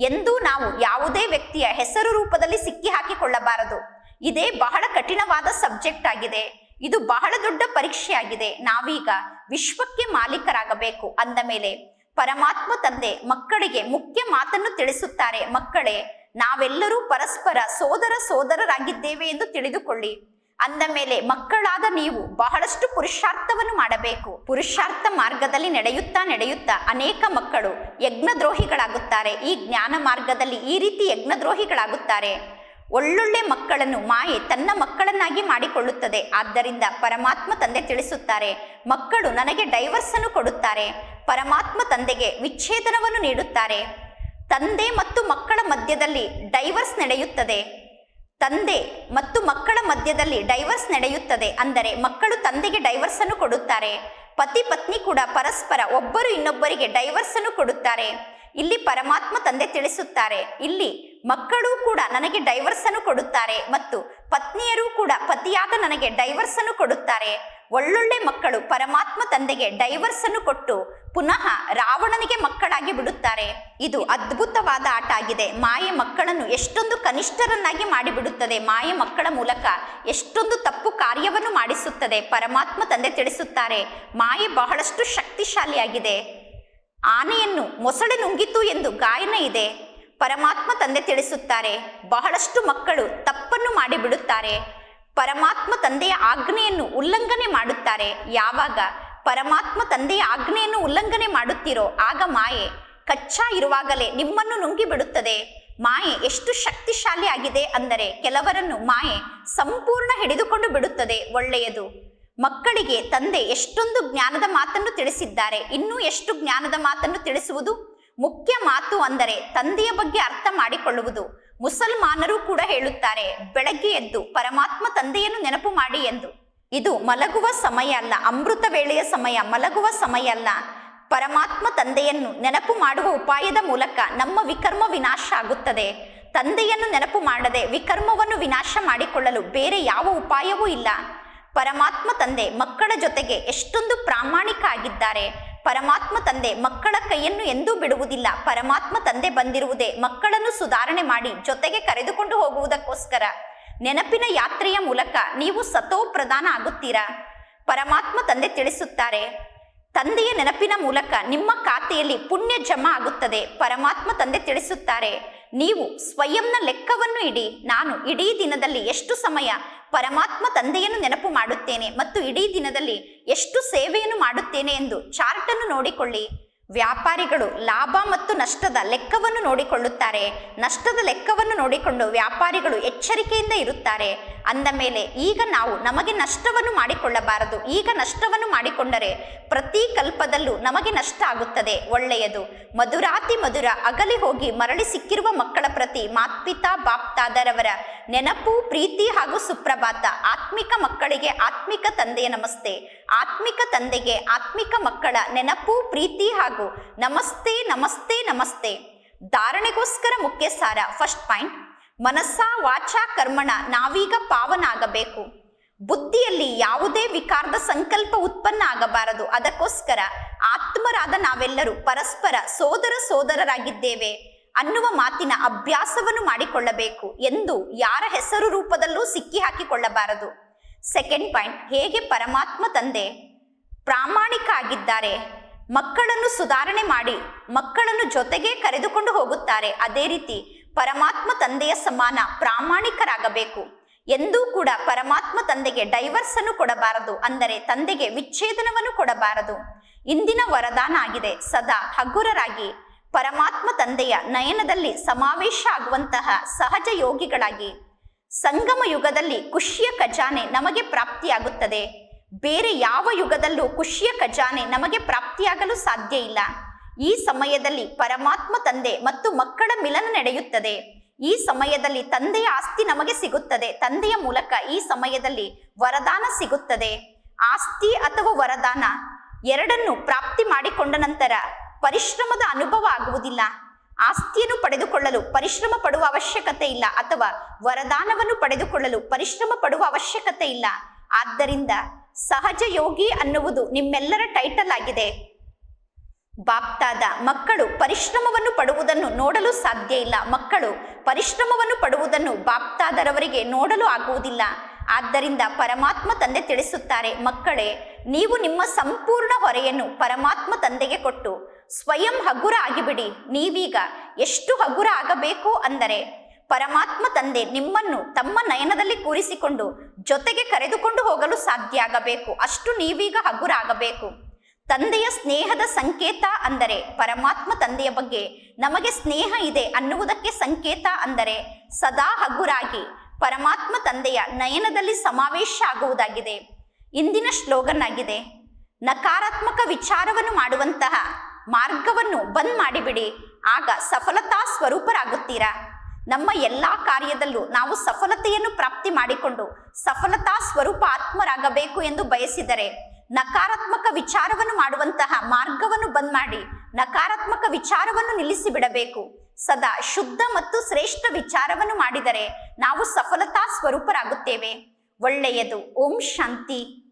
ಎಂದು ನಾವು ಯಾವುದೇ ವ್ಯಕ್ತಿಯ ಹೆಸರು ರೂಪದಲ್ಲಿ ಸಿಕ್ಕಿ ಹಾಕಿಕೊಳ್ಳಬಾರದು. ಇದೇ ಬಹಳ ಕಠಿಣವಾದ ಸಬ್ಜೆಕ್ಟ್ ಆಗಿದೆ. ಇದು ಬಹಳ ದೊಡ್ಡ ಪರೀಕ್ಷೆ ಆಗಿದೆ ನಾವೀಗ ವಿಶ್ವಕ್ಕೆ ಮಾಲೀಕರಾಗಬೇಕು ಅಂದ ಮೇಲೆ ಪರಮಾತ್ಮ ತಂದೆ ಮಕ್ಕಳಿಗೆ ಮುಖ್ಯ ಮಾತನ್ನು ತಿಳಿಸುತ್ತಾರೆ. ಮಕ್ಕಳೇ, ನಾವೆಲ್ಲರೂ ಪರಸ್ಪರ ಸೋದರ ಸೋದರರಾಗಿದ್ದೇವೆ ಎಂದು ತಿಳಿದುಕೊಳ್ಳಿ. ಅಂದ ಮೇಲೆ ಮಕ್ಕಳಾದ ನೀವು ಬಹಳಷ್ಟು ಪುರುಷಾರ್ಥವನ್ನು ಮಾಡಬೇಕು. ಪುರುಷಾರ್ಥ ಮಾರ್ಗದಲ್ಲಿ ನಡೆಯುತ್ತಾ ನಡೆಯುತ್ತಾ ಅನೇಕ ಮಕ್ಕಳು ಯಜ್ಞದ್ರೋಹಿಗಳಾಗುತ್ತಾರೆ. ಈ ಜ್ಞಾನ ಮಾರ್ಗದಲ್ಲಿ ಈ ರೀತಿ ಯಜ್ಞದ್ರೋಹಿಗಳಾಗುತ್ತಾರೆ. ಒಳ್ಳೊಳ್ಳೆ ಮಕ್ಕಳನ್ನು ಮಾಯೆ ತನ್ನ ಮಕ್ಕಳನ್ನಾಗಿ ಮಾಡಿಕೊಳ್ಳುತ್ತದೆ. ಆದ್ದರಿಂದ ಪರಮಾತ್ಮ ತಂದೆ ತಿಳಿಸುತ್ತಾರೆ, ಮಕ್ಕಳು ನನಗೆ ಡೈವರ್ಸ್ ಅನ್ನು ಕೊಡುತ್ತಾರೆ. ಪರಮಾತ್ಮ ತಂದೆಗೆ ವಿಚ್ಛೇದನವನ್ನು ನೀಡುತ್ತಾರೆ. ತಂದೆ ಮತ್ತು ಮಕ್ಕಳ ಮಧ್ಯದಲ್ಲಿ ಡೈವರ್ಸ್ ನಡೆಯುತ್ತದೆ. ತಂದೆ ಮತ್ತು ಮಕ್ಕಳ ಮಧ್ಯದಲ್ಲಿ ಡೈವರ್ಸ್ ನಡೆಯುತ್ತದೆ. ಅಂದರೆ ಮಕ್ಕಳು ತಂದೆಗೆ ಡೈವರ್ಸ್ ಅನ್ನು ಕೊಡುತ್ತಾರೆ. ಪತಿ ಪತ್ನಿ ಕೂಡ ಪರಸ್ಪರ ಒಬ್ಬರು ಇನ್ನೊಬ್ಬರಿಗೆ ಡೈವರ್ಸ್ ಅನ್ನು ಕೊಡುತ್ತಾರೆ. ಇಲ್ಲಿ ಪರಮಾತ್ಮ ತಂದೆ ತಿಳಿಸುತ್ತಾರೆ. ಇಲ್ಲಿ ಮಕ್ಕಳು ಕೂಡ ನನಗೆ ಡೈವರ್ಸ್ ಅನ್ನು ಕೊಡುತ್ತಾರೆ ಮತ್ತು ಪತ್ನಿಯರು ಕೂಡ ಪತಿಯಾದ ನನಗೆ ಡೈವರ್ಸ್ ಅನ್ನು ಕೊಡುತ್ತಾರೆ. ಒಳ್ಳೊಳ್ಳೆ ಮಕ್ಕಳು ಪರಮಾತ್ಮ ತಂದೆಗೆ ಡೈವರ್ಸ್ ಅನ್ನು ಕೊಟ್ಟು ಪುನಃ ರಾವಣನಿಗೆ ಮಕ್ಕಳಾಗಿ ಬಿಡುತ್ತಾರೆ. ಇದು ಅದ್ಭುತವಾದ ಆಟ ಆಗಿದೆ. ಮಾಯೆ ಮಕ್ಕಳನ್ನು ಎಷ್ಟೊಂದು ಕನಿಷ್ಠರನ್ನಾಗಿ ಮಾಡಿಬಿಡುತ್ತದೆ. ಮಾಯೆ ಮಕ್ಕಳ ಮೂಲಕ ಎಷ್ಟೊಂದು ತಪ್ಪು ಕಾರ್ಯವನ್ನು ಮಾಡಿಸುತ್ತದೆ. ಪರಮಾತ್ಮ ತಂದೆ ತಿಳಿಸುತ್ತಾರೆ, ಮಾಯೆ ಬಹಳಷ್ಟು ಶಕ್ತಿಶಾಲಿಯಾಗಿದೆ. ಆನೆಯನ್ನು ಮೊಸಳೆ ನುಂಗಿತು ಎಂದು ಗಾಯನ ಇದೆ. ಪರಮಾತ್ಮ ತಂದೆ ತಿಳಿಸುತ್ತಾರೆ, ಬಹಳಷ್ಟು ಮಕ್ಕಳು ತಪ್ಪನ್ನು ಮಾಡಿಬಿಡುತ್ತಾರೆ. ಪರಮಾತ್ಮ ತಂದೆಯ ಆಜ್ಞೆಯನ್ನು ಉಲ್ಲಂಘನೆ ಮಾಡುತ್ತಾರೆ. ಯಾವಾಗ ಪರಮಾತ್ಮ ತಂದೆಯ ಆಜ್ಞೆಯನ್ನು ಉಲ್ಲಂಘನೆ ಮಾಡುತ್ತೀರೋ, ಆಗ ಮಾಯೆ ಕಚ್ಚಾ ಇರುವಾಗಲೇ ನಿಮ್ಮನ್ನು ನುಂಗಿ ಬಿಡುತ್ತದೆ ಮಾಯೆ ಎಷ್ಟು ಶಕ್ತಿಶಾಲಿ ಆಗಿದೆ ಅಂದರೆ ಕೆಲವರನ್ನು ಮಾಯೆ ಸಂಪೂರ್ಣ ಹಿಡಿದುಕೊಂಡು ಬಿಡುತ್ತದೆ, ಒಳ್ಳೆಯದು. ಮಕ್ಕಳಿಗೆ ತಂದೆ ಎಷ್ಟೊಂದು ಜ್ಞಾನದ ಮಾತನ್ನು ತಿಳಿಸಿದ್ದಾರೆ, ಇನ್ನೂ ಎಷ್ಟು ಜ್ಞಾನದ ಮಾತನ್ನು ತಿಳಿಸುವುದು? ಮುಖ್ಯ ಮಾತು ಅಂದರೆ ತಂದೆಯ ಬಗ್ಗೆ ಅರ್ಥ ಮಾಡಿಕೊಳ್ಳುವುದು. ಮುಸಲ್ಮಾನರು ಕೂಡ ಹೇಳುತ್ತಾರೆ, ಬೆಳಗ್ಗೆ ಎದ್ದು ಪರಮಾತ್ಮ ತಂದೆಯನ್ನು ನೆನಪು ಮಾಡಿ ಎಂದು. ಇದು ಮಲಗುವ ಸಮಯ ಅಲ್ಲ, ಅಮೃತ ವೇಳೆಯ ಸಮಯ, ಮಲಗುವ ಸಮಯ ಅಲ್ಲ. ಪರಮಾತ್ಮ ತಂದೆಯನ್ನು ನೆನಪು ಮಾಡುವ ಉಪಾಯದ ಮೂಲಕ ನಮ್ಮ ವಿಕರ್ಮ ವಿನಾಶ ಆಗುತ್ತದೆ. ತಂದೆಯನ್ನು ನೆನಪು ಮಾಡದೆ ವಿಕರ್ಮವನ್ನು ವಿನಾಶ ಮಾಡಿಕೊಳ್ಳಲು ಬೇರೆ ಯಾವ ಉಪಾಯವೂ ಇಲ್ಲ. ಪರಮಾತ್ಮ ತಂದೆ ಮಕ್ಕಳ ಜೊತೆಗೆ ಎಷ್ಟೊಂದು ಪ್ರಾಮಾಣಿಕ ಆಗಿದ್ದಾರೆ. ಪರಮಾತ್ಮ ತಂದೆ ಮಕ್ಕಳ ಕೈಯನ್ನು ಎಂದೂ ಬಿಡುವುದಿಲ್ಲ. ಪರಮಾತ್ಮ ತಂದೆ ಬಂದಿರುವುದೇ ಮಕ್ಕಳನ್ನು ಸುಧಾರಣೆ ಮಾಡಿ ಜೊತೆಗೆ ಕರೆದುಕೊಂಡು ಹೋಗುವುದಕ್ಕೋಸ್ಕರ. ನೆನಪಿನ ಯಾತ್ರೆಯ ಮೂಲಕ ನೀವು ಸತೋ ಪ್ರಧಾನ ಆಗುತ್ತೀರಾ? ಪರಮಾತ್ಮ ತಂದೆ ತಿಳಿಸುತ್ತಾರೆ, ತಂದೆಯ ನೆನಪಿನ ಮೂಲಕ ನಿಮ್ಮ ಖಾತೆಯಲ್ಲಿ ಪುಣ್ಯ ಜಮಾ ಆಗುತ್ತದೆ, ಪರಮಾತ್ಮ ತಂದೆ ತಿಳಿಸುತ್ತಾರೆ. ನೀವು ಸ್ವಯಂನ ಲೆಕ್ಕವನ್ನು ಇಡಿ, ನಾನು ಇಡೀ ದಿನದಲ್ಲಿ ಎಷ್ಟು ಸಮಯ ಪರಮಾತ್ಮ ತಂದೆಯನ್ನು ನೆನಪು ಮಾಡುತ್ತೇನೆ ಮತ್ತು ಇಡೀ ದಿನದಲ್ಲಿ ಎಷ್ಟು ಸೇವೆಯನ್ನು ಮಾಡುತ್ತೇನೆ ಎಂದು ಚಾರ್ಟನ್ನು ನೋಡಿಕೊಳ್ಳಿ. ವ್ಯಾಪಾರಿಗಳು ಲಾಭ ಮತ್ತು ನಷ್ಟದ ಲೆಕ್ಕವನ್ನು ನೋಡಿಕೊಳ್ಳುತ್ತಾರೆ. ನಷ್ಟದ ಲೆಕ್ಕವನ್ನು ನೋಡಿಕೊಂಡು ವ್ಯಾಪಾರಿಗಳು ಎಚ್ಚರಿಕೆಯಿಂದ ಇರುತ್ತಾರೆ. ಅಂದ ಮೇಲೆ ಈಗ ನಾವು ನಮಗೆ ನಷ್ಟವನ್ನು ಮಾಡಿಕೊಳ್ಳಬಾರದು. ಈಗ ನಷ್ಟವನ್ನು ಮಾಡಿಕೊಂಡರೆ ಪ್ರತಿ ಕಲ್ಪದಲ್ಲೂ ನಮಗೆ ನಷ್ಟ ಆಗುತ್ತದೆ. ಒಳ್ಳೆಯದು. ಮಧುರಾತಿ ಮಧುರ ಅಗಲಿ ಹೋಗಿ ಮರಳಿ ಸಿಕ್ಕಿರುವ ಮಕ್ಕಳ ಪ್ರತಿ ಮಾತ್ಪಿತಾ ಬಾಪ್ತಾದರವರ ನೆನಪು, ಪ್ರೀತಿ ಹಾಗೂ ಸುಪ್ರಭಾತ ಆತ್ಮಿಕ ಮಕ್ಕಳಿಗೆ ಆತ್ಮಿಕ ತಂದೆಯ ನಮಸ್ತೆ. ಆತ್ಮಿಕ ತಂದೆಗೆ ಆತ್ಮಿಕ ಮಕ್ಕಳ ನೆನಪು, ಪ್ರೀತಿ ಹಾಗೂ ನಮಸ್ತೆ ನಮಸ್ತೆ ನಮಸ್ತೆ. ಧಾರಣೆಗೋಸ್ಕರ ಮುಖ್ಯ ಸಾರ ಫಸ್ಟ್ ಪಾಯಿಂಟ್ ಮನಸ್ಸ ವಾಚ ಕರ್ಮಣ, ನಾವೀಗ ಪಾವನಾಗಬೇಕು. ಬುದ್ಧಿಯಲ್ಲಿ ಯಾವುದೇ ವಿಕಾರದ ಸಂಕಲ್ಪ ಉತ್ಪನ್ನ ಆಗಬಾರದು ಅದಕ್ಕೋಸ್ಕರ ಆತ್ಮರಾದ ನಾವೆಲ್ಲರೂ ಪರಸ್ಪರ ಸೋದರ ಸೋದರರಾಗಿದ್ದೇವೆ ಅನ್ನುವ ಮಾತಿನ ಅಭ್ಯಾಸವನ್ನು ಮಾಡಿಕೊಳ್ಳಬೇಕು ಎಂದು ಯಾರ ಹೆಸರು ರೂಪದಲ್ಲೂ ಸಿಕ್ಕಿ ಹಾಕಿಕೊಳ್ಳಬಾರದು. ಸೆಕೆಂಡ್ ಪಾಯಿಂಟ್ ಹೇಗೆ ಪರಮಾತ್ಮ ತಂದೆ ಪ್ರಾಮಾಣಿಕ ಆಗಿದ್ದಾರೆ. ಮಕ್ಕಳನ್ನು ಸುಧಾರಣೆ ಮಾಡಿ ಮಕ್ಕಳನ್ನು ಜೊತೆಗೆ ಕರೆದುಕೊಂಡು ಹೋಗುತ್ತಾರೆ. ಅದೇ ರೀತಿ ಪರಮಾತ್ಮ ತಂದೆಯ ಸಮಾನ ಪ್ರಾಮಾಣಿಕರಾಗಬೇಕು. ಎಂದೂ ಕೂಡ ಪರಮಾತ್ಮ ತಂದೆಗೆ ಡೈವರ್ಸ್ ಅನ್ನು ಕೊಡಬಾರದು, ಅಂದರೆ ತಂದೆಗೆ ವಿಚ್ಛೇದನವನ್ನು ಕೊಡಬಾರದು. ಇಂದಿನ ವರದಾನ ಆಗಿದೆ, ಸದಾ ಹಗುರರಾಗಿ ಪರಮಾತ್ಮ ತಂದೆಯ ನಯನದಲ್ಲಿ ಸಮಾವೇಶ ಆಗುವಂತಹ ಸಹಜ ಯೋಗಿಗಳಾಗಿ. ಸಂಗಮ ಯುಗದಲ್ಲಿ ಖುಷಿಯ ಖಜಾನೆ ನಮಗೆ ಪ್ರಾಪ್ತಿಯಾಗುತ್ತದೆ. ಬೇರೆ ಯಾವ ಯುಗದಲ್ಲೂ ಖುಷಿಯ ಖಜಾನೆ ನಮಗೆ ಪ್ರಾಪ್ತಿಯಾಗಲು ಸಾಧ್ಯ ಇಲ್ಲ. ಈ ಸಮಯದಲ್ಲಿ ಪರಮಾತ್ಮ ತಂದೆ ಮತ್ತು ಮಕ್ಕಳ ಮಿಲನ ನಡೆಯುತ್ತದೆ. ಈ ಸಮಯದಲ್ಲಿ ತಂದೆಯ ಆಸ್ತಿ ನಮಗೆ ಸಿಗುತ್ತದೆ. ತಂದೆಯ ಮೂಲಕ ಈ ಸಮಯದಲ್ಲಿ ವರದಾನ ಸಿಗುತ್ತದೆ. ಆಸ್ತಿ ಅಥವಾ ವರದಾನ ಎರಡನ್ನು ಪ್ರಾಪ್ತಿ ಮಾಡಿಕೊಂಡ ನಂತರ ಪರಿಶ್ರಮದ ಅನುಭವ ಆಗುವುದಿಲ್ಲ. ಆಸ್ತಿಯನ್ನು ಪಡೆದುಕೊಳ್ಳಲು ಪರಿಶ್ರಮ ಪಡುವ ಅವಶ್ಯಕತೆ ಇಲ್ಲ ಅಥವಾ ವರದಾನವನ್ನು ಪಡೆದುಕೊಳ್ಳಲು ಪರಿಶ್ರಮ ಪಡುವ ಅವಶ್ಯಕತೆ ಇಲ್ಲ. ಆದ್ದರಿಂದ ಸಹಜ ಯೋಗಿ ಅನ್ನುವುದು ನಿಮ್ಮೆಲ್ಲರ ಟೈಟಲ್ ಆಗಿದೆ. ಬಾಪ್ತಾದ. ಮಕ್ಕಳು ಪರಿಶ್ರಮವನ್ನು ಪಡುವುದನ್ನು ನೋಡಲು ಸಾಧ್ಯ ಇಲ್ಲ. ಮಕ್ಕಳು ಪರಿಶ್ರಮವನ್ನು ಪಡುವುದನ್ನು ಬಾಪ್ತಾದರವರಿಗೆ ನೋಡಲು ಆಗುವುದಿಲ್ಲ. ಆದ್ದರಿಂದ ಪರಮಾತ್ಮ ತಂದೆ ತಿಳಿಸುತ್ತಾರೆ, ಮಕ್ಕಳೇ, ನೀವು ನಿಮ್ಮ ಸಂಪೂರ್ಣ ಹೊರೆಯನ್ನು ಪರಮಾತ್ಮ ತಂದೆಗೆ ಕೊಟ್ಟು ಸ್ವಯಂ ಹಗುರ ಆಗಿಬಿಡಿ. ನೀವೀಗ ಎಷ್ಟು ಹಗುರ ಆಗಬೇಕು ಅಂದರೆ ಪರಮಾತ್ಮ ತಂದೆ ನಿಮ್ಮನ್ನು ತಮ್ಮ ನಯನದಲ್ಲಿ ಕೂರಿಸಿಕೊಂಡು ಜೊತೆಗೆ ಕರೆದುಕೊಂಡು ಹೋಗಲು ಸಾಧ್ಯ ಆಗಬೇಕು. ಅಷ್ಟು ನೀವೀಗ ಹಗುರ ಆಗಬೇಕು. ತಂದೆಯ ಸ್ನೇಹದ ಸಂಕೇತ ಅಂದರೆ ಪರಮಾತ್ಮ ತಂದೆಯ ಬಗ್ಗೆ ನಮಗೆ ಸ್ನೇಹ ಇದೆ ಅನ್ನುವುದಕ್ಕೆ ಸಂಕೇತ ಅಂದರೆ ಸದಾ ಹಗುರಾಗಿ ಪರಮಾತ್ಮ ತಂದೆಯ ನಯನದಲ್ಲಿ ಸಮಾವೇಶ ಆಗುವುದಾಗಿದೆ. ಇಂದಿನ ಸ್ಲೋಗನ್ ಆಗಿದೆ ನಕಾರಾತ್ಮಕ ವಿಚಾರವನ್ನು ಮಾಡುವಂತಹ ಮಾರ್ಗವನ್ನು ಬಂದ್ ಮಾಡಿಬಿಡಿ. ಆಗ ಸಫಲತಾ ಸ್ವರೂಪರಾಗುತ್ತೀರಾ? ನಮ್ಮ ಎಲ್ಲಾ ಕಾರ್ಯದಲ್ಲೂ ನಾವು ಸಫಲತೆಯನ್ನು ಪ್ರಾಪ್ತಿ ಮಾಡಿಕೊಂಡು ಸಫಲತಾ ಸ್ವರೂಪ ಆತ್ಮರಾಗಬೇಕು ಎಂದು ಬಯಸಿದರೆ ನಕಾರಾತ್ಮಕ ವಿಚಾರವನ್ನು ಮಾಡುವಂತಹ ಮಾರ್ಗವನ್ನು ಬಂದ್ ಮಾಡಿ ನಕಾರಾತ್ಮಕ ವಿಚಾರವನ್ನು ನಿಲ್ಲಿಸಿ ಬಿಡಬೇಕು. ಸದಾ ಶುದ್ಧ ಮತ್ತು ಶ್ರೇಷ್ಠ ವಿಚಾರವನ್ನು ಮಾಡಿದರೆ ನಾವು ಸಫಲತಾ ಸ್ವರೂಪರಾಗುತ್ತೇವೆ. ಒಳ್ಳೆಯದು. ಓಂ ಶಾಂತಿ.